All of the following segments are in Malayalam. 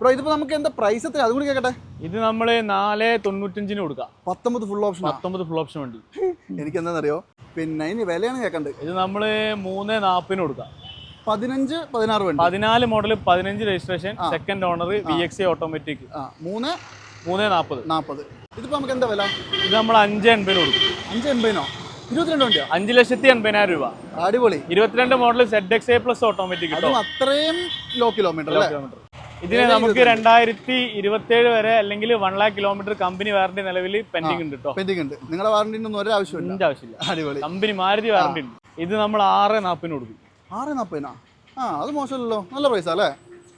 ബ്രോ ഇതിപ്പോ നമുക്ക് എന്താ പ്രൈസ് എത്ര അതും കേക്കട്ടെ. ഇത് നമ്മൾ നാല് തൊണ്ണൂറ്റഞ്ചിന് കൊടുക്കാം. പത്തൊമ്പത് ഫുൾ ഓപ്ഷൻ പത്തൊമ്പത് ഫുൾ ഓപ്ഷൻ ഉണ്ട് എനിക്ക് എന്താണെന്നറിയോ പിന്നെ ഇനി വിലയാണ് കേൾക്കണ്ട് ഇത് നമ്മൾ മൂന്ന് നാൽപ്പതിന് കൊടുക്കാം. പതിനഞ്ച് പതിനാറ് വേണ്ടി. പതിനാല് മോഡൽ പതിനഞ്ച് registration second owner V X automatic മൂന്ന് മൂന്ന് നാൽപ്പത് നാൽപ്പത് ഇതിപ്പോ നമുക്ക് എന്താ വില? ഇത് നമ്മൾ അഞ്ച് എൺപതിന് കൊടുക്കും. അഞ്ച് എൺപതിനോ? ഇരുപത്തിരണ്ട് വണ്ടിയോ? അഞ്ച് ലക്ഷത്തി എൺപതിനായിരം രൂപ. അടിപൊളി. ഇരുപത്തിരണ്ട് model Z X A plus automatic അതും അത്രയും ലോ കിലോമീറ്റർ കിലോമീറ്റർ ഇതിന് നമുക്ക് രണ്ടായിരത്തി ഇരുപത്തേഴ് വരെ അല്ലെങ്കിൽ one lakh kilometre company warranty നിലവിൽ പെൻഡിങ് ഉണ്ട് കേട്ടോ പെൻഡിങ് ഉണ്ട്. നിങ്ങളുടെ വാറണ്ടി ഒന്നും ഒരു ആവശ്യമില്ല ഇതിന്റെ ആവശ്യമില്ല. അടിപൊളി. കമ്പനി മാരുതി വാറണ്ടി ഉണ്ട്. ഇത് നമ്മൾ ആറ് നാൽപ്പതിന് കൊടുക്കും. ആറ് നാൽപ്പതിനാ ആ അത് മോശമല്ലല്ലോ. നല്ല പൈസ അല്ലേ?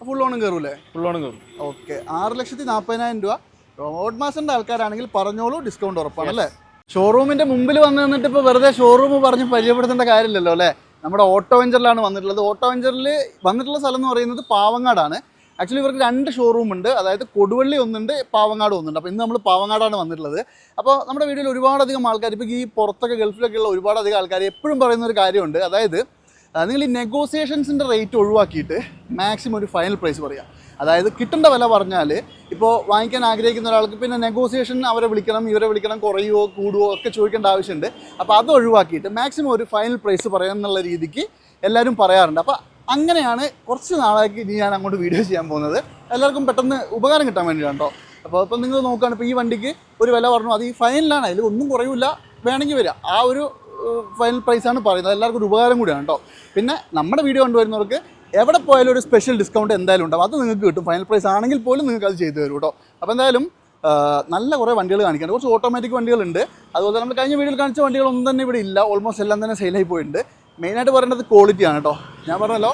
ഫുൾ ഓണും കയറൂലേ ഫുൾ ഓണും കയറും ഓക്കെ. ആറ് ലക്ഷത്തി നാൽപ്പതിനായിരം രൂപ. റോഡ് മാസിന്റെ ആൾക്കാരാണെങ്കിൽ പറഞ്ഞോളൂ ഡിസ്കൗണ്ട് ഉറപ്പാണ് അല്ലേ? ഷോറൂമിന്റെ മുമ്പിൽ വന്ന് നിന്നിട്ട് ഇപ്പോൾ വെറുതെ ഷോറൂം പറഞ്ഞ് പരിചയപ്പെടുത്തേണ്ട കാര്യമില്ലല്ലോ അല്ലേ? നമ്മുടെ ഓട്ടോ വെഞ്ചറിലാണ് വന്നിട്ടുള്ളത്. ഓട്ടോ വെഞ്ചറിൽ വന്നിട്ടുള്ള സ്ഥലം എന്ന് പറയുന്നത് പാവങ്ങാടാണ്. ആക്ച്വലി ഇവർക്ക് രണ്ട് ഷോറൂം ഉണ്ട്. അതായത് കൊടുവള്ളി ഒന്നുണ്ട് പാവങ്ങാട് ഒന്നുണ്ട്. അപ്പോൾ ഇന്ന് നമ്മൾ പാവങ്ങാടാണ് വന്നിട്ടുള്ളത്. അപ്പോൾ നമ്മുടെ വീഡിയോയിൽ ഒരുപാടധികം ആൾക്കാർ ഇപ്പോൾ ഈ പുറത്തൊക്കെ ഗൾഫിലൊക്കെ ഉള്ള ഒരുപാടധികം ആൾക്കാർ എപ്പോഴും പറയുന്ന ഒരു കാര്യമുണ്ട്. അതായത് നിങ്ങൾ ഈ നെഗോസിയേഷൻസിന്റെ റേറ്റ് ഒഴിവാക്കിയിട്ട് മാക്സിമം ഒരു ഫൈനൽ പ്രൈസ് പറയുക അതായത് കിട്ടേണ്ട വില പറഞ്ഞാൽ ഇപ്പോൾ വാങ്ങിക്കാൻ ആഗ്രഹിക്കുന്ന ഒരാൾക്ക് പിന്നെ നെഗോസിയേഷൻ അവരെ വിളിക്കണം ഇവരെ വിളിക്കണം കുറയുമോ കൂടുമോ ഒക്കെ ചോദിക്കേണ്ട ആവശ്യമുണ്ട്. അപ്പോൾ അത് ഒഴിവാക്കിയിട്ട് മാക്സിമം ഒരു ഫൈനൽ പ്രൈസ് പറയാം എന്നുള്ള രീതിക്ക് എല്ലാവരും പറയാറുണ്ട്. അപ്പോൾ അങ്ങനെയാണ് കുറച്ച് നാളേക്ക് ഇനി ഞാൻ അങ്ങോട്ട് വീഡിയോ ചെയ്യാൻ പോകുന്നത്. എല്ലാവർക്കും പെട്ടെന്ന് ഉപകാരം കിട്ടാൻ വേണ്ടിയിട്ടാണ് കേട്ടോ അപ്പോൾ ഇപ്പം നിങ്ങൾ നോക്കുകയാണ് ഇപ്പോൾ ഈ വണ്ടിക്ക് ഒരു വില പറഞ്ഞു. അത് ഈ ഫൈനലാണ് അതിൽ ഒന്നും കുറയില്ല വേണമെങ്കിൽ വരിക ആ ഒരു ഫൈനൽ പ്രൈസാണ് പറയുന്നത്. എല്ലാവർക്കും ഒരു ഉപകാരം കൂടിയാണ് കേട്ടോ പിന്നെ നമ്മുടെ വീഡിയോ കണ്ടുവരുന്നവർക്ക് എവിടെ പോയാലും ഒരു സ്പെഷ്യൽ ഡിസ്കൗണ്ട് എന്തായാലും ഉണ്ടാവും. അത് നിങ്ങൾക്ക് കിട്ടും. ഫൈനൽ പ്രൈസ് ആണെങ്കിൽ പോലും നിങ്ങൾക്ക് അത് ചെയ്തു തരും കേട്ടോ അപ്പോൾ എന്തായാലും നല്ല കുറേ വണ്ടികൾ കാണിക്കാനുണ്ട് കുറച്ച് ഓട്ടോമാറ്റിക് വണ്ടികളുണ്ട്. അതുപോലെ നമ്മൾ കഴിഞ്ഞ വീഡിയോയിൽ കാണിച്ച വണ്ടികളൊന്നും തന്നെ ഇവിടെ ഇല്ല. ഓൾമോസ്റ്റ് എല്ലാം തന്നെ സെയിലായി പോയിട്ടുണ്ട്. മെയിനായിട്ട് പറയേണ്ടത് ക്വാളിറ്റിയാണ് കേട്ടോ ഞാൻ പറഞ്ഞല്ലോ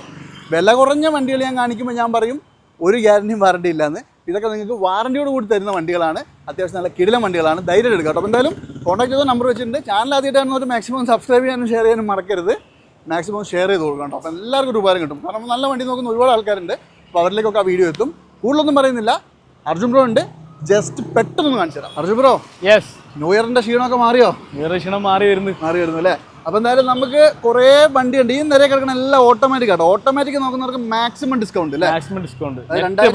വില കുറഞ്ഞ വണ്ടികൾ ഞാൻ കാണിക്കുമ്പോൾ ഞാൻ പറയും ഒരു ഗ്യാരണ്ടിയും വാറണ്ടി ഇല്ലാന്ന്. ഇതൊക്കെ നിങ്ങൾക്ക് വാറണ്ടിയോട് കൂടി തരുന്ന വണ്ടികളാണ്. അത്യാവശ്യം നല്ല കിടിലം വണ്ടികളാണ്. ധൈര്യം എടുക്കുക കേട്ടോ അപ്പോൾ എന്തായാലും കോൺടാക്ട് ചെയ്ത നമ്പർ വെച്ചിട്ടുണ്ട്. ചാനൽ ആദ്യമായിട്ടാണ് ഒരു മാക്സിമം സബ്സ്ക്രൈബ് ചെയ്യാനും ഷെയർ ചെയ്യാനും മറക്കരുത്. മാക്സിമം ഷെയർ ചെയ്ത് കൊടുക്കണം കേട്ടോ അപ്പോൾ എല്ലാവർക്കും ഒരു ഉപകാരം കിട്ടും. കാരണം നല്ല വണ്ടി നോക്കുന്ന ഒരുപാട് ആൾക്കാരുണ്ട്. അപ്പോൾ അവരിലേക്കൊക്കെ ആ വീഡിയോ എത്തും. കൂടുതലൊന്നും പറയുന്നില്ല. അർജുൻ ബ്രോ ഉണ്ട്. ജസ്റ്റ് പെട്ടെന്ന് കാണിച്ചു തരാം. അർജുൻ ബ്രോ യെസ് ന്യൂ ഇയറിന്റെ ക്ഷീണമൊക്കെ മാറിയോ? ന്യൂ ഇയർ ക്ഷീണം മാറി വരുന്നു. മാറി വരുന്നു അല്ലേ? അപ്പോൾ എന്തായാലും നമുക്ക് കുറേ വണ്ടിയുണ്ട്. ഈ നിരയെ കിടക്കുന്ന എല്ലാം ഓട്ടോമാറ്റിക് ആട്ടോ. ഓട്ടോമാറ്റിക് നോക്കുന്നവർക്ക് മാക്സിമം ഡിസ്കൗണ്ട് അല്ലേ മാക്സിമം ഡിസ്കൗണ്ട്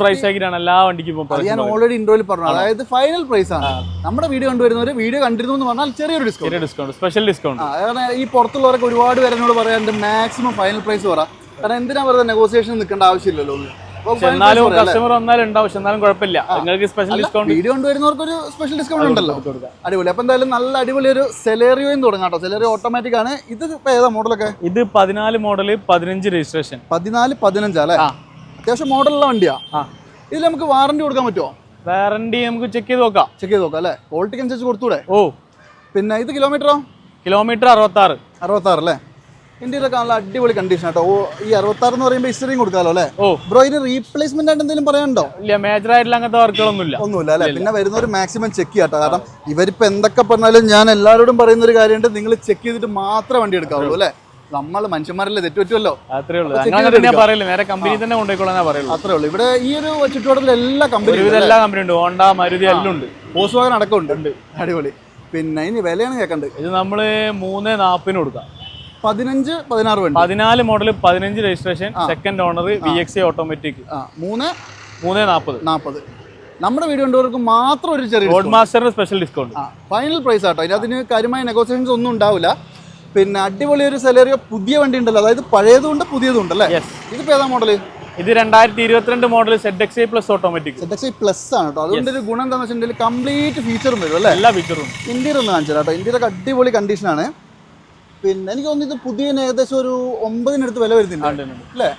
പ്രൈസ് ആക്കിയിട്ടാണ് എല്ലാ വണ്ടിക്കും ഞാൻ ഓൾറെഡി ഇൻട്രോയിൽ പറഞ്ഞു അതായത് ഫൈനൽ പ്രൈസ് ആണ്. നമ്മുടെ വീഡിയോ കണ്ടുവരുന്നവർ വീഡിയോ കണ്ടിരുന്നു എന്ന് പറഞ്ഞാൽ ചെറിയൊരു ഡിസ്കൗണ്ട് ഡിസ്കൗണ്ട് സ്പെഷ്യൽ ഡിസ്കൗണ്ട് അതാണ് കാരണം ഈ പുറത്തുള്ളവരൊക്കെ ഒരുപാട് പേരെന്നോട് പറയാൻ പറയാറുണ്ട് മാക്സിമം ഫൈനൽ പ്രൈസ് പറ. കാരണം എന്തിനാ വെറുതെ നെഗോസിയേഷൻ നിൽക്കേണ്ട ആവശ്യമില്ലല്ലോ? എന്നാലും കസ്റ്റമർ വന്നാലും ഉണ്ടാവും. പക്ഷെ എന്നാലും കുഴപ്പമില്ല. നിങ്ങൾക്ക് സ്പെഷ്യൽ ഡിസ്കൗണ്ട് വീഡിയോ കൊണ്ടുവരുന്നവർക്ക് ഒരു സ്പെഷ്യൽ ഡിസ്കൗണ്ട് ഉണ്ടല്ലോ. അടിപൊളി. അപ്പോൾ എന്തായാലും നല്ല അടിപൊളി ഒരു സെലേറിയോയും തുടങ്ങാം കേട്ടോ. സെലേറിയോ ഓട്ടോമാറ്റിക് ആണ്. ഇത് ഏതാ മോഡലൊക്കെ ഇത് പതിനാല് മോഡൽ പതിനഞ്ച് രജിസ്ട്രേഷൻ പതിനാല് പതിനഞ്ചാ അല്ലേ. അത്യാവശ്യം മോഡലുള്ള വണ്ടിയാ. ഇതിൽ നമുക്ക് വാറണ്ടി കൊടുക്കാൻ പറ്റുമോ വാറണ്ടി നമുക്ക് ചെക്ക് ചെയ്ത് നോക്കാം. ചെക്ക് ചെയ്ത് നോക്കാം അല്ലേ? ക്വാളിറ്റിക്ക് അനുസരിച്ച് കൊടുത്തൂടെ? ഓ. പിന്നെ ഇത് കിലോമീറ്ററോ കിലോമീറ്റർ അറുപത്തി ആറ് അറുപത്താറ് അല്ലേ? ഇന്ത്യയിലൊക്കെ നല്ല അടിപൊളി കണ്ടീഷൻ കേട്ടോ ഈ അറുപത്താറ് എന്ന് പറയുമ്പോൾ ഇസ്റ്ററിയും കൊടുക്കാമല്ലോ അല്ലേ? ഓ. ബ്രോ ഇതിന് റീപ്ലേസ്മെന്റ് ആയിട്ട് എന്തെങ്കിലും പറയാനുണ്ടോ? ഇല്ല മേജർ ആയിട്ടുള്ള അങ്ങനത്തെ വർക്കുകളൊന്നുമില്ല ഒന്നുമില്ല അല്ലേ? പിന്നെ വരുന്നവർ മാക്സിമം ചെക്ക് ചെയ്യാട്ടോ കാരണം ഇവരിപ്പോൾ എന്തൊക്കെ പറഞ്ഞാലും ഞാൻ എല്ലാവരോടും പറയുന്ന ഒരു കാര്യമുണ്ട് നിങ്ങൾ ചെക്ക് ചെയ്തിട്ട് മാത്രം വണ്ടി എടുക്കാവുള്ളൂ അല്ലേ? നമ്മൾ മനുഷ്യന്മാരല്ലേ തെറ്റുപറ്റുമല്ലോ അത്രേ ഉള്ളൂ. ഞാൻ പറയില്ല. നേരെ കമ്പനി തന്നെ കൊണ്ടുപോയിക്കോളാം പറയുള്ളൂ. അത്രേ ഉള്ളൂ. ഇവിടെ ഈ ഒരു ചുറ്റുപാടിൽ എല്ലാ കമ്പനി എല്ലാ കമ്പനി ഉണ്ട്. ഹോണ്ട മരുതി എല്ലാം ഉണ്ട്. പോസ്റ്റ് വാഗൻ അടക്കമുണ്ട് അടിപൊളി. പിന്നെ ഇനി വിലയാണ് കേൾക്കണ്ടത് ഇത് നമ്മൾ മൂന്ന് നാൽപ്പതിന് കൊടുക്കാം. പതിനഞ്ച് പതിനാറ് വണ്ടി. പതിനാല് മോഡൽ പതിനഞ്ച് registration second owner V X automatic മൂന്ന്? മൂന്ന് നാൽപ്പത്. നാൽപ്പത്. നമ്മുടെ വീഡിയോ കണ്ടവർക്ക് മാത്രം ഒരു ചെറിയ road മാസ്റ്ററിന് special discount final price auto. അതിന് കാര്യമായ നെഗോസിയേഷൻസ് ഒന്നും ഉണ്ടാവില്ല. പിന്നെ അടിപൊളി ഒരു സെലറിയോ പുതിയ വണ്ടി ഉണ്ടല്ലോ. അതായത് പഴയതും ഉണ്ട് പുതിയതും ഉണ്ട് അല്ലേ യെസ് ഇതിപ്പോൾ ഏതാ മോഡൽ ഇത് രണ്ടായിരത്തി ഇരുപത്തിരണ്ട് model Z X I plus automatic Z X I plus ആണ് കേട്ടോ അതുകൊണ്ട് ഒരു ഗുണം എന്താണെന്ന് വെച്ചിട്ടുണ്ടെങ്കിൽ കംപ്ലീറ്റ് ഫീച്ചറും വരും അല്ലേ? എല്ലാ ഫീച്ചറും ഇന്ത്യയിൽ ഒന്ന് കാണിച്ചു കേട്ടോ ഇന്ത്യയിലൊക്കെ അടിപൊളി കണ്ടീഷനാണ് പിന്നെ എനിക്ക് തോന്നുന്നു ഇത് പുതിയ ഏകദേശം ഒരു ഒമ്പതിനടുത്ത് വില വരുന്നുണ്ട്. അല്ലേ?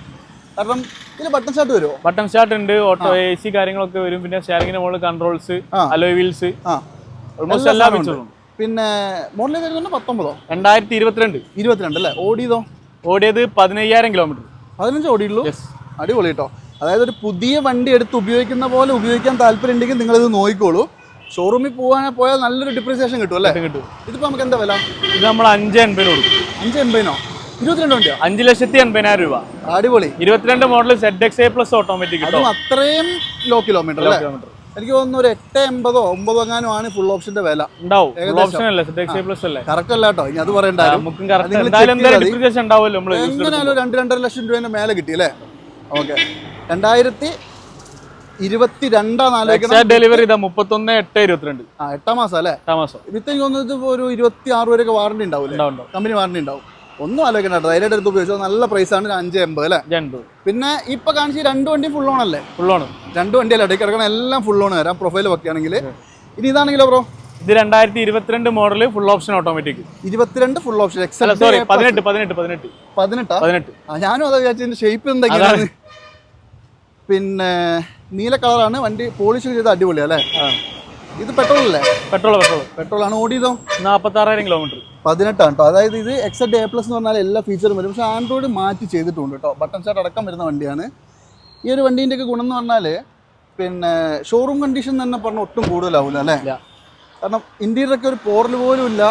കാരണം ഇതിൽ ബട്ടൺ ഷാട്ട് വരുമോ ബട്ടൺ സ്റ്റാർട്ട് ഉണ്ട് ഓട്ടോ എ സി കാര്യങ്ങളൊക്കെ വരും. പിന്നെ ഷെയറിങ്ങിന് മുകളിൽ controls alloy alloy wheels almost എല്ലാ ഫീച്ചറും പിന്നെ മോഡൽ വരുന്നുണ്ട് പത്തൊമ്പതോ? രണ്ടായിരത്തി ഇരുപത്തിരണ്ട്. ഇരുപത്തിരണ്ട് അല്ലേ? ഓടിയതോ? ഓടിയത് പതിനയ്യായിരം കിലോമീറ്റർ പതിനഞ്ച് ഓടിയുള്ളൂ അടിപൊളി കേട്ടോ. അതായത് ഒരു പുതിയ വണ്ടി എടുത്ത് ഉപയോഗിക്കുന്ന പോലെ ഉപയോഗിക്കാൻ താല്പര്യം ഉണ്ടെങ്കിൽ നിങ്ങളിത് നോക്കിക്കോളൂ. ഷോറൂമിൽ പോകാൻ പോയാൽ നല്ലൊരു ഡിപ്രീസിയേഷൻ കിട്ടും അല്ലേ? കിട്ടും ഇതിപ്പോൾ നമുക്ക് എന്താ വില? ഇത് നമ്മൾ അഞ്ച് എൺപതിന് കൊടുക്കും. അഞ്ച് എൺപതിനോ ഇരുപത്തിരണ്ട് വണ്ടിയോ? അഞ്ച് ലക്ഷത്തി എൺപതിനായിരം രൂപ. അടിപൊളി. ഇരുപത്തിരണ്ട് model Z X A plus automatic അതും അത്രയും ലോ കിലോമീറ്റർ കിലോമീറ്റർ എനിക്ക് തോന്നുന്നു ഒരു എട്ട് എൺപതോ ഒമ്പതോ എങ്ങാനും ആണ് ഫുൾ ഓപ്ഷന്റെ വില. കറക്റ്റ് അല്ല? കേട്ടോ. ഇനി അത് പറയണ്ട നമുക്കും കറക്റ്റ് എന്തായാലും check എന്തായാലും ചെയ്താൽ മതി. ഡിപ്രിസിയേഷൻ ഉണ്ടാവുമല്ലോ നമ്മൾ എങ്ങനെയാലും രണ്ട് രണ്ടര ലക്ഷം രൂപേന്റെ മേലെ കിട്ടി അല്ലേ? ഓക്കെ രണ്ടായിരത്തി ഇരുപത്തി രണ്ടാം ഡെലിവറി ഇതാ മുപ്പത്തൊന്ന് എട്ട് ഇരുപത്തിരണ്ട്. ആ എട്ടാം മാസം അല്ലേ? എട്ടാം മാസം. വിത്ത് എനിക്ക് തോന്നുന്നത് ഇപ്പൊ ഒരു ഇരുപത്തി ആറ് വരെയൊക്കെ വാറണ്ടി ഉണ്ടാവും കമ്പനി വാറണ്ടി ഉണ്ടാവും. ഒന്നും ആലോചിക്കണ്ട ധൈര്യമായിട്ട് എടുത്ത് ഉപയോഗിച്ചോ നല്ല പ്രൈസാണ് അഞ്ച് എൺപത് അല്ലേ? പിന്നെ ഇപ്പൊ കാണിച്ച രണ്ട് വണ്ടി ഫുൾ ഓൺ അല്ലേ? ഫുൾ ഓൺ രണ്ട് വണ്ടിയല്ല ഇടയ്ക്ക് കിടക്കണ എല്ലാം ഫുൾ ഓൺ വരാം. പ്രൊഫൈൽ വെക്കുകയാണെങ്കിൽ ഇനി ഇതാണെങ്കിലോ ബ്രോ ഇത് രണ്ടായിരത്തി ഇരുപത്തിരണ്ട് മോഡൽ ഫുൾ ഓപ്ഷൻ ഓട്ടോമാറ്റിക് ഇരുപത്തിരണ്ട് ഫുൾ ഓപ്ഷൻ അല്ല എക്സൽ സോറി പതിനെട്ട് പതിനെട്ട് പതിനെട്ട്. പതിനെട്ടാ? പതിനെട്ട്. ഞാനും അതാ വിചാരിച്ചതിന്റെ ഷേപ്പ് എന്തൊക്കെയാണ് പിന്നെ നീല കളറാണ് വണ്ടി പോളിഷ് ചെയ്ത് അടിപൊളി അല്ലേ? ഇത് പെട്രോൾ അല്ലേ പെട്രോൾ പെട്രോൾ പെട്രോൾ ആണ് ഓടിയതോ? നാൽപ്പത്തി ആറായിരം കിലോമീറ്റർ. പതിനെട്ടാണ് കേട്ടോ അതായത് ഇത് എക്സഡ് എ പ്ലസ് എന്ന് പറഞ്ഞാൽ എല്ലാ ഫീച്ചറും വരും. പക്ഷേ ആൻഡ്രോയിഡ് മാറ്റി ചെയ്തിട്ടുണ്ട് കേട്ടോ ബട്ടൺ സ്റ്റാർട്ട് അടക്കം വരുന്ന വണ്ടിയാണ്. ഈ ഒരു വണ്ടീന്റെ ഒക്കെ ഗുണം എന്ന് പറഞ്ഞാൽ പിന്നെ ഷോറൂം കണ്ടീഷൻ തന്നെ പറഞ്ഞാൽ ഒട്ടും കൂടുതലാവില്ല അല്ലേ. കാരണം ഇന്ത്യയിലൊക്കെ ഒരു പോറൽ പോലും ഇല്ല.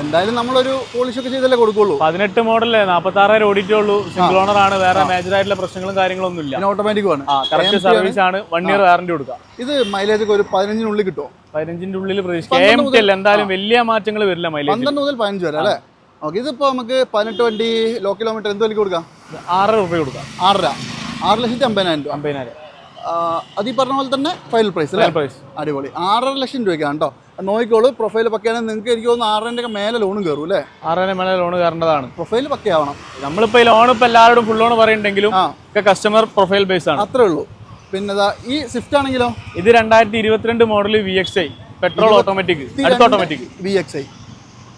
എന്തായാലും നമ്മളൊരു പോളിഷ് ഒക്കെ ചെയ്തല്ലേ കൊടുക്കുള്ളൂ. പതിനെട്ട് മോഡലേ നാൽപ്പത്തി ആറായിരം ഓടിറ്റേ ഉള്ളൂ. സിംഗിൾ ഓണർ ആണ് വേറെ മേജർ ആയിട്ടുള്ള പ്രശ്നങ്ങളും കാര്യങ്ങളൊന്നും ഇല്ല ഓട്ടോമാറ്റിക് ആണ്. കറക്റ്റ് സർവീസ് ആണ്. വൺ ഇയർ വാറന്റി കൊടുക്കുക ഇത് മൈലേജ് ഒക്കെ ഒരു പതിനഞ്ചിനുള്ളിൽ കിട്ടുമോ? പതിനഞ്ചിന്റെ ഉള്ളിൽ പ്രതീക്ഷിക്കാം. എന്തായാലും വലിയ മാറ്റങ്ങൾ വരില്ല മൈലേജ് പന്ത്രണ്ട് മുതൽ പതിനഞ്ച് വരെ അല്ലേ? ഓക്കെ ഇതിപ്പോ നമുക്ക് പതിനെട്ട് വണ്ടി ലോ കിലോമീറ്റർ എന്ത് വിലക്ക് കൊടുക്കാം? ആറര രൂപ കൊടുക്കാം. ആറര. ആറ് ലക്ഷത്തി അമ്പതിനായിരം രൂപ. അമ്പതിനായിരം. അത് ഈ പറഞ്ഞ പോലെ തന്നെ ഫൈനൽ പ്രൈസ് പ്രൈസ് അടിപൊളി. ആറര ലക്ഷം രൂപയ്ക്കാണ് കേട്ടോ നോക്കിക്കോളൂ പ്രൊഫൈൽ പക്കയാണെങ്കിൽ നിങ്ങൾക്ക് എനിക്ക് തോന്നുന്നു ആറരന്റെ മേലെ ലോണും കയറും അല്ലേ? ആറര മേലെ ലോൺ കയറേണ്ടതാണ്. പ്രൊഫൈൽ പക്കയാവണം. നമ്മളിപ്പോ ഈ ലോൺ ഇപ്പൊ എല്ലാവരോടും ഫുൾ ലോൺ പറയുന്നുണ്ടെങ്കിലും ഒക്കെ കസ്റ്റമർ പ്രൊഫൈൽ ബേസ് ആണ്. അത്രേ ഉള്ളൂ. പിന്നെ ഈ സ്വിഫ്റ്റ് ആണെങ്കിലോ? ഇത് രണ്ടായിരത്തി ഇരുപത്തിരണ്ട് model V X I petrol automatic automatic V X I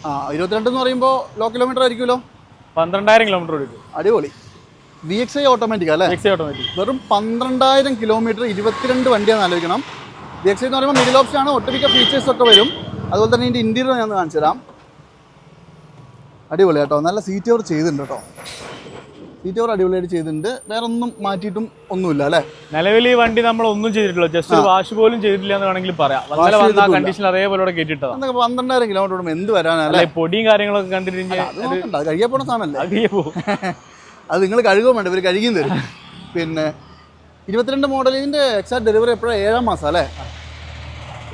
ആ ഇരുപത്തിരണ്ട് എന്ന് പറയുമ്പോൾ ലോ കിലോമീറ്റർ ആയിരിക്കുമല്ലോ? പന്ത്രണ്ടായിരം കിലോമീറ്റർ ഓടിക്കും. അടിപൊളി. വി എക്സ് ഐ ഓട്ടോമാറ്റിക് അല്ലേ? എക്സ് ഐ ഓട്ടോമാറ്റിക് വെറും പന്ത്രണ്ടായിരം കിലോമീറ്റർ ഇരുപത്തിരണ്ട് വണ്ടിയാണെന്ന് ആലോചിക്കണം. വി എക്സ് എന്ന് പറയുമ്പോൾ മിഡിൽ ഓപ്ഷൻ ആണ്. ഒട്ടുമിക്ക ഫീച്ചേഴ്സ് ഒക്കെ വരും. അതുപോലെ തന്നെ ഇതിന്റെ ഇന്റീരിയർ ഞാൻ കാണിച്ചു തരാം. അടിപൊളി കേട്ടോ. നല്ല സീറ്റ് ഓവർ ചെയ്തിട്ടുണ്ട് കേട്ടോ. സീറ്റ് ഓവർ അടിപൊളിയായിട്ട് ചെയ്തിട്ടുണ്ട്. വേറെ ഒന്നും മാറ്റിയിട്ടും ഒന്നുമില്ല അല്ലേ? നിലവിൽ ഈ വണ്ടി നമ്മൾ ഒന്നും ചെയ്തിട്ടില്ല. ജസ്റ്റ് വാഷ് പോലും ചെയ്തിട്ടില്ല എന്ന് വേണമെങ്കിൽ പറയാം. കണ്ടീഷൻ അതേപോലെ പന്ത്രണ്ടായിരം കിലോമീറ്റർ എന്ത് വരാനല്ലേ പൊടിയും കാര്യങ്ങളൊക്കെ കണ്ടിട്ട് കഴിയാൻ പോണ സാധനമല്ലേ? അത് നിങ്ങൾ കഴുകുകയും വേണ്ട ഇവർ കഴുകിയും തരും. പിന്നെ ഇരുപത്തിരണ്ട് മോഡലിന്റെ എക്സാക്ട് ഡെലിവറി എപ്പോഴാണ് ഏഴാം മാസം അല്ലേ?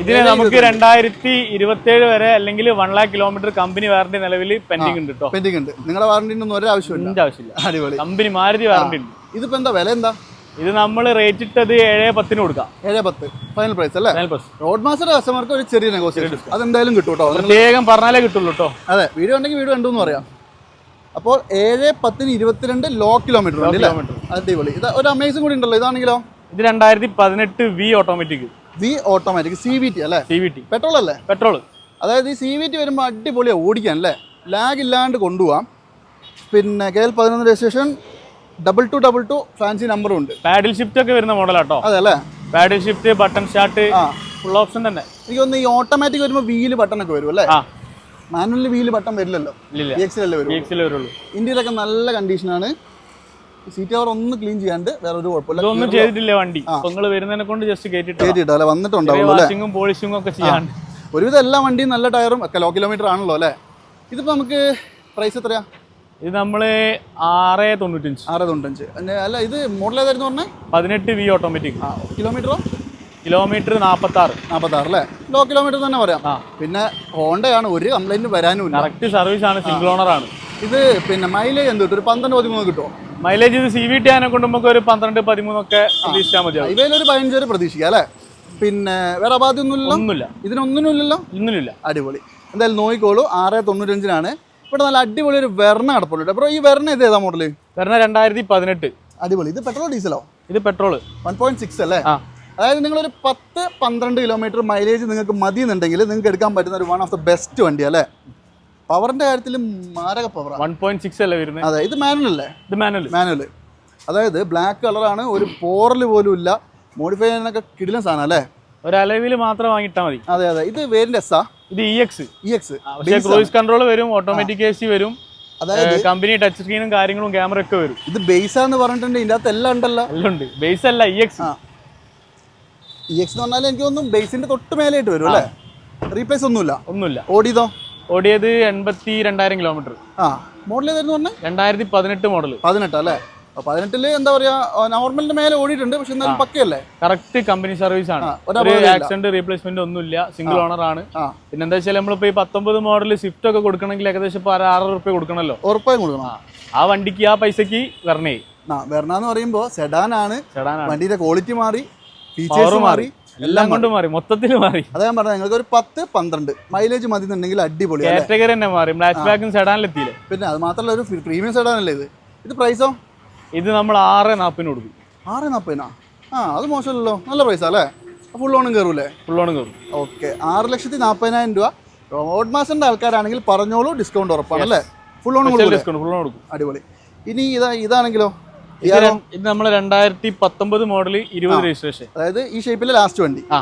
ഇതിന് നമുക്ക് രണ്ടായിരത്തി ഇരുപത്തേഴ് വരെ അല്ലെങ്കിൽ one lakh kilometre company warranty നിലവിൽ പെൻഡിങ് ഉണ്ട് കേട്ടോ പെൻഡിങ് ഉണ്ട്. നിങ്ങളുടെ വാറണ്ടി ഒന്നും ഒരു ആവശ്യമില്ല ആവശ്യമില്ല. അടിപൊളി. കമ്പനി മാരുതി വാറണ്ടി ഉണ്ട്. ഇതിപ്പോ എന്താ വില എന്താ? ഇത് നമ്മൾ റേറ്റ് ഇട്ടത് ഏഴ് പത്തിന് കൊടുക്കാം. ഏഴ് പത്ത്. ഫൈനൽ പ്രൈസ് അല്ലേ? ഫൈനൽ പ്രൈസ് റോഡ് മാസ്റ്റർ കസ്റ്റമർക്ക് ഒരു ചെറിയ നെഗോസിയേഷൻ അതെന്തായാലും കിട്ടും കേട്ടോ വേഗം പ്രത്യേകം പറഞ്ഞാലേ കിട്ടുള്ളൂ കേട്ടോ അതെ വീട് ഉണ്ടെങ്കിൽ വീഡിയോ ഉണ്ടെന്ന് പറയാം. അപ്പോൾ ഏഴ് പത്തിന് ഇരുപത്തിരണ്ട് ലോ കിലോമീറ്റർ ഉണ്ട് അല്ലേ. അടിപൊളി. ഇത് ഒരു അമേസും കൂടി ഉണ്ടല്ലോ ഇതാണെങ്കിലോ? ഇത് രണ്ടായിരത്തി പതിനെട്ട് V automatic V automatic C V T അല്ലേ? സി വി ടി പെട്രോൾ അല്ലേ? പെട്രോൾ അതായത് ഈ സി വി ടി വരുമ്പോൾ അടിപൊളിയാണ് ഓടിക്കാൻ അല്ലേ? ലാഗ് ഇല്ലാണ്ട് കൊണ്ടുപോകാം പിന്നെ കെ എൽ പതിനൊന്ന് registration double two double two fancy നമ്പറും ഉണ്ട്. പാഡിൽ ഷിഫ്റ്റ് ഒക്കെ വരുന്ന മോഡലാട്ടോ അതെ അല്ലേ? Paddle shift button start full option തന്നെ. എനിക്ക് തോന്നുന്നു ഈ ഓട്ടോമാറ്റിക് വരുമ്പോൾ വീൽ ബട്ടൺ ഒക്കെ വരും അല്ലേ? മാനുവലിൽ വീൽ ബട്ടൺ വരില്ലല്ലോ? വരുള്ളൂ? ഇന്ത്യയിലൊക്കെ നല്ല കണ്ടീഷനാണ്. സീറ്റ് കവർ ഒന്ന് ക്ലീൻ ചെയ്യാണ്ട് വേറെ ഒരു കുഴപ്പമില്ല. ഇതൊന്നും ചെയ്തിട്ടില്ല വണ്ടി. നിങ്ങൾ വരുന്നതിനെ കൊണ്ട് ജസ്റ്റ് കയറ്റിട്ടോ അല്ലെ? വാഷിങ്ങും പോളിഷിങ്ങും ഒക്കെ ചെയ്യാണ്ട്. ഒരുവിധം എല്ലാ വണ്ടിയും നല്ല ടയറും ഒക്കെ ലോ കിലോമീറ്റർ ആണല്ലോ അല്ലേ? ഇതിപ്പോ നമുക്ക് പ്രൈസ് എത്രയാ? ഇത് നമ്മൾ ആറ് തൊണ്ണൂറ്റഞ്ച് ആറ് തൊണ്ണൂറ്റഞ്ച് അല്ല ഇത് മോഡൽ ഏതായിരുന്നു പറഞ്ഞത് പതിനെട്ട് വി ഓട്ടോമാറ്റിക് കിലോമീറ്ററോ കിലോമീറ്റർ നാൽപ്പത്തി ആറ് നാൽപ്പത്താറ് അല്ലേ? ലോ കിലോമീറ്റർ തന്നെ പറയാം. ആ. പിന്നെ ഹോണ്ടയാണ് ഒരു കംപ്ലൈന്റ് വരാനും കറക്റ്റ് സർവീസ് ആണ് സിംഗിൾ ഓണർ ആണ്. ഇത് പിന്നെ മൈലേജ് എന്ത് കിട്ടും? ഒരു പന്ത്രണ്ട് പതിമൂന്ന് കിട്ടുമോ മൈലേജ് ഇത് സി വി ടി ആനെ കൊണ്ട് നമുക്ക് ഒരു പന്ത്രണ്ട് പതിമൂന്നൊക്കെ പ്രതീക്ഷിച്ചാൽ മതി ഇവയിലൊരു പതിനഞ്ച് വരെ പ്രതീക്ഷിക്കാം അല്ലേ? പിന്നെ വേറെ അപാധിയൊന്നുമില്ലല്ലോ ഒന്നുമില്ല. ഇതിനൊന്നും ഇല്ലല്ലോ ഇന്നില്ല അടിപൊളി. എന്തായാലും നോക്കിക്കോളൂ. ആറ് തൊണ്ണൂറ്റഞ്ചിനാണ്. ഇവിടെ നല്ല അടിപൊളി ഒരു വെർണ കിടപ്പുണ്ട് അപ്പോൾ ഈ വെർണ ഇത് ഏതാ മോഡൽ വെർണ രണ്ടായിരത്തി പതിനെട്ട്. അടിപൊളി. ഇത് പെട്രോൾ ഡീസലോ ഇത് പെട്രോൾ വൺ പോയിന്റ് സിക്സ് അല്ലേ? ആ. അതായത് നിങ്ങളൊരു പത്ത് പന്ത്രണ്ട് കിലോമീറ്റർ മൈലേജ് നിങ്ങൾക്ക് മതി എന്നുണ്ടെങ്കിൽ നിങ്ങൾക്ക് എടുക്കാൻ പറ്റുന്ന ഒരു വൺ ഓഫ് ദ ബെസ്റ്റ് വണ്ടി അല്ലേ? പവറിന്റെ കാര്യത്തിൽ മാരക പവർ വൺ പോയിന്റ് സിക്സ് അല്ലേ വരുന്നത്? അതെ ഇത് മാനുവൽ അല്ലേ? ഇത് മാനുവൽ മാനുവൽ അതായത് ബ്ലാക്ക് കളറാണ് ഒരു പോറൽ പോലും ഇല്ല. മോഡിഫൈ ചെയ്യാനൊക്കെ കിടിലൻ സാധനം അല്ലേ? ഒരു അലവിൽ മാത്രം വാങ്ങിയിട്ടാൽ മതി. അതെ അതെ. ഇത് വേരിന്റെ എസ് ആ? ഇത് E X E X cruise cruise control വരും ഓട്ടോമാറ്റിക് എ സി വരും. അതായത് കമ്പനി ടച്ച് സ്ക്രീനും കാര്യങ്ങളും ക്യാമറ ഒക്കെ വരും. ഇത് ബേസാന്ന് പറഞ്ഞിട്ടുണ്ട് ഇതിനകത്ത് അകത്ത് എല്ലാം ഉണ്ടല്ലോ. എല്ലാം ഉണ്ട്. ബേസ് അല്ല ഇ എക്സ് ആ. ഇ എക്സ് എന്ന് പറഞ്ഞാൽ എനിക്ക് തോന്നുന്നു ബേസിന്റെ തൊട്ട് മേലെയായിട്ട് വരും അല്ലേ? റീപ്ലേസ് ഒന്നുമില്ല. ഒന്നുമില്ല. ഓടിയതോ? ഓടിയത് എൺപത്തി രണ്ടായിരം കിലോമീറ്റർ ആ. മോഡൽ ഏതായിരുന്നു പറഞ്ഞത് രണ്ടായിരത്തി പതിനെട്ട് മോഡൽ പതിനെട്ട് അല്ലേ? പതിനെട്ടിൽ എന്താ പറയാ നോർമലിന്റെ മേലെ ഓടിയിട്ടുണ്ട് പക്ഷെ എന്നാലും പക്കയല്ലേ? കറക്റ്റ് കമ്പനി സർവീസ് ആണ്. ഒരു. ആക്സിഡന്റ് റീപ്ലേസ്മെന്റ് ഒന്നുമില്ല. സിംഗിൾ ഓണർ ആണ്. പിന്നെ എന്താ വെച്ചാൽ നമ്മളിപ്പോ ഈ പത്തൊമ്പത് മോഡൽ സ്വിഫ്റ്റ് ഒക്കെ കൊടുക്കണമെങ്കിൽ ഏകദേശം ഇപ്പൊ ആറായിരം റുപ്യ കൊടുക്കണല്ലോ ഉറപ്പായും കൊടുക്കണം. ആ. വണ്ടിക്ക് ആ പൈസക്ക് വരണേ. ആ വെർണ എന്ന് പറയുമ്പോൾ സെഡാൻ ആണ്. വണ്ടിയുടെ ക്വാളിറ്റി മാറി. ഫീച്ചേഴ്സ് മാറി എല്ലാം കൊണ്ട് മാറി. മൊത്തത്തിൽ മാറി. അതാ ഞാൻ പറഞ്ഞത് നിങ്ങൾക്ക് ഒരു പത്ത് പന്ത്രണ്ട് മൈലേജ് മതി എന്നുണ്ടെങ്കിൽ അടിപൊളി കാറ്റഗറി തന്നെ മാറി. ബ്ലാക്ക് ബാക്കും സെഡാനിലെത്തിയില്ലേ പിന്നെ അത് മാത്രമല്ല ഒരു പ്രീമിയം സെഡാനല്ലേ ഇത്? ഇത് പ്രൈസോ ഇത് നമ്മൾ ആറ് നാൽപ്പതിന് കൊടുക്കും. ആറ് നാൽപ്പതിനാ ആ അത് മോശമല്ലല്ലോ. നല്ല പ്രൈസാ അല്ലേ? ഫുൾ ഓണും കയറൂലേ ഓണും കയറും ഓക്കെ. ആറ് ലക്ഷത്തി നാൽപ്പതിനായിരം രൂപ. റോഡ് മാസ്റ്ററിന്റെ ആൾക്കാരാണെങ്കിൽ പറഞ്ഞോളൂ ഡിസ്കൗണ്ട് ഉറപ്പാണ് അല്ലേ? Full on discount discount full on കൊടുക്കും. അടിപൊളി. ഇനി ഇതാ ഇതാണെങ്കിലോ? ഇത് നമ്മൾ രണ്ടായിരത്തി പത്തൊമ്പത് മോഡൽ ഇരുപത് രജിസ്ട്രേഷൻ അതായത് ഈ ഷേപ്പിലെ ലാസ്റ്റ് വണ്ടി. ആ.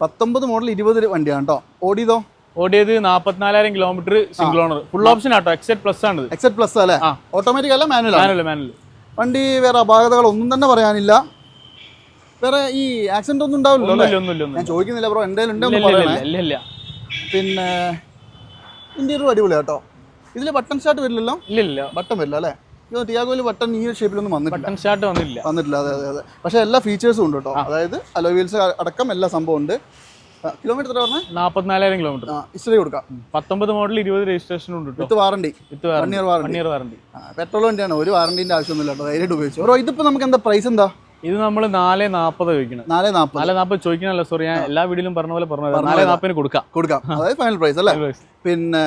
പത്തൊമ്പത് മോഡൽ ഇരുപത് വണ്ടിയാണ് കേട്ടോ ഓടിയതോ? ഓടിയത് നാപ്പത്തിനാലായിരം kilometre single owner full option ആട്ടോ. എക്സെറ്റ് പ്ലസ് ആണ് എക്സെറ്റ് പ്ലസ് അല്ലേ. ഓട്ടോമാറ്റിക് അല്ല മാനുവൽ മാനുവൽ മാനുവൽ വണ്ടി വേറെ അപാകതകൾ ഒന്നും തന്നെ പറയാനില്ല. വേറെ ഈ ആക്സിഡന്റ് ഒന്നും ഉണ്ടാവില്ലല്ലോ ഞാൻ ചോദിക്കുന്നില്ല ബ്രോ ഉണ്ട് ഇല്ല പിന്നെ ഇന്റീരിയർ അടിപൊളി കേട്ടോ ഇതിൽ ബട്ടൺ സ്റ്റാർട്ട് വരില്ലല്ലോ? ഇല്ല ഇല്ല. ബട്ടൺ വരില്ല അല്ലേ? ടിയാഗോയിൽ ബട്ടൺ ഈ ഷേപ്പിലൊന്നും വന്നിട്ടില്ല. ബട്ടൺ സ്റ്റാർട്ട് വന്നില്ല. വന്നിട്ടില്ല അതെ അതെ അതെ. പക്ഷേ എല്ലാ ഫീച്ചേഴ്സും ഉണ്ട് കേട്ടോ. അതായത് അലോ വീൽസ് അടക്കം എല്ലാ സംഭവം ഉണ്ട്. കിലോമീറ്റർ എത്ര പറഞ്ഞേ? നാപ്പത്തിനാലായിരം കിലോമീറ്റർ ഹിസ്റ്ററി കൊടുക്കാം. പത്തൊമ്പത് മോഡൽ ഇരുപത് രജിസ്ട്രേഷൻ ഉണ്ട് with warranty with one year warranty one year warranty petrol വണ്ടിയാണ്. ഒരു വാറണ്ടിന്റെ ആവശ്യമൊന്നുമില്ല കേട്ടോ. ധൈര്യമായിട്ട് ഉപയോഗിച്ചു. ഓരോ ഇതിപ്പോൾ നമുക്ക് എന്താ പ്രൈസ് എന്താ? ഇത് നമ്മൾ നാല് നാപ്പത് ചോദിക്കണം. നാല് നാൽപ്പത് നാല് നാപ്പത് ചോദിക്കണല്ലോ സോറി ഞാൻ എല്ലാ വീഡിയോയിലും പറഞ്ഞ പോലെ പറഞ്ഞത്. നാല് നാപ്പതിന് കൊടുക്കാം. കൊടുക്കാം. അതായത് ഫൈനൽ പ്രൈസ് അല്ലേ? പിന്നെ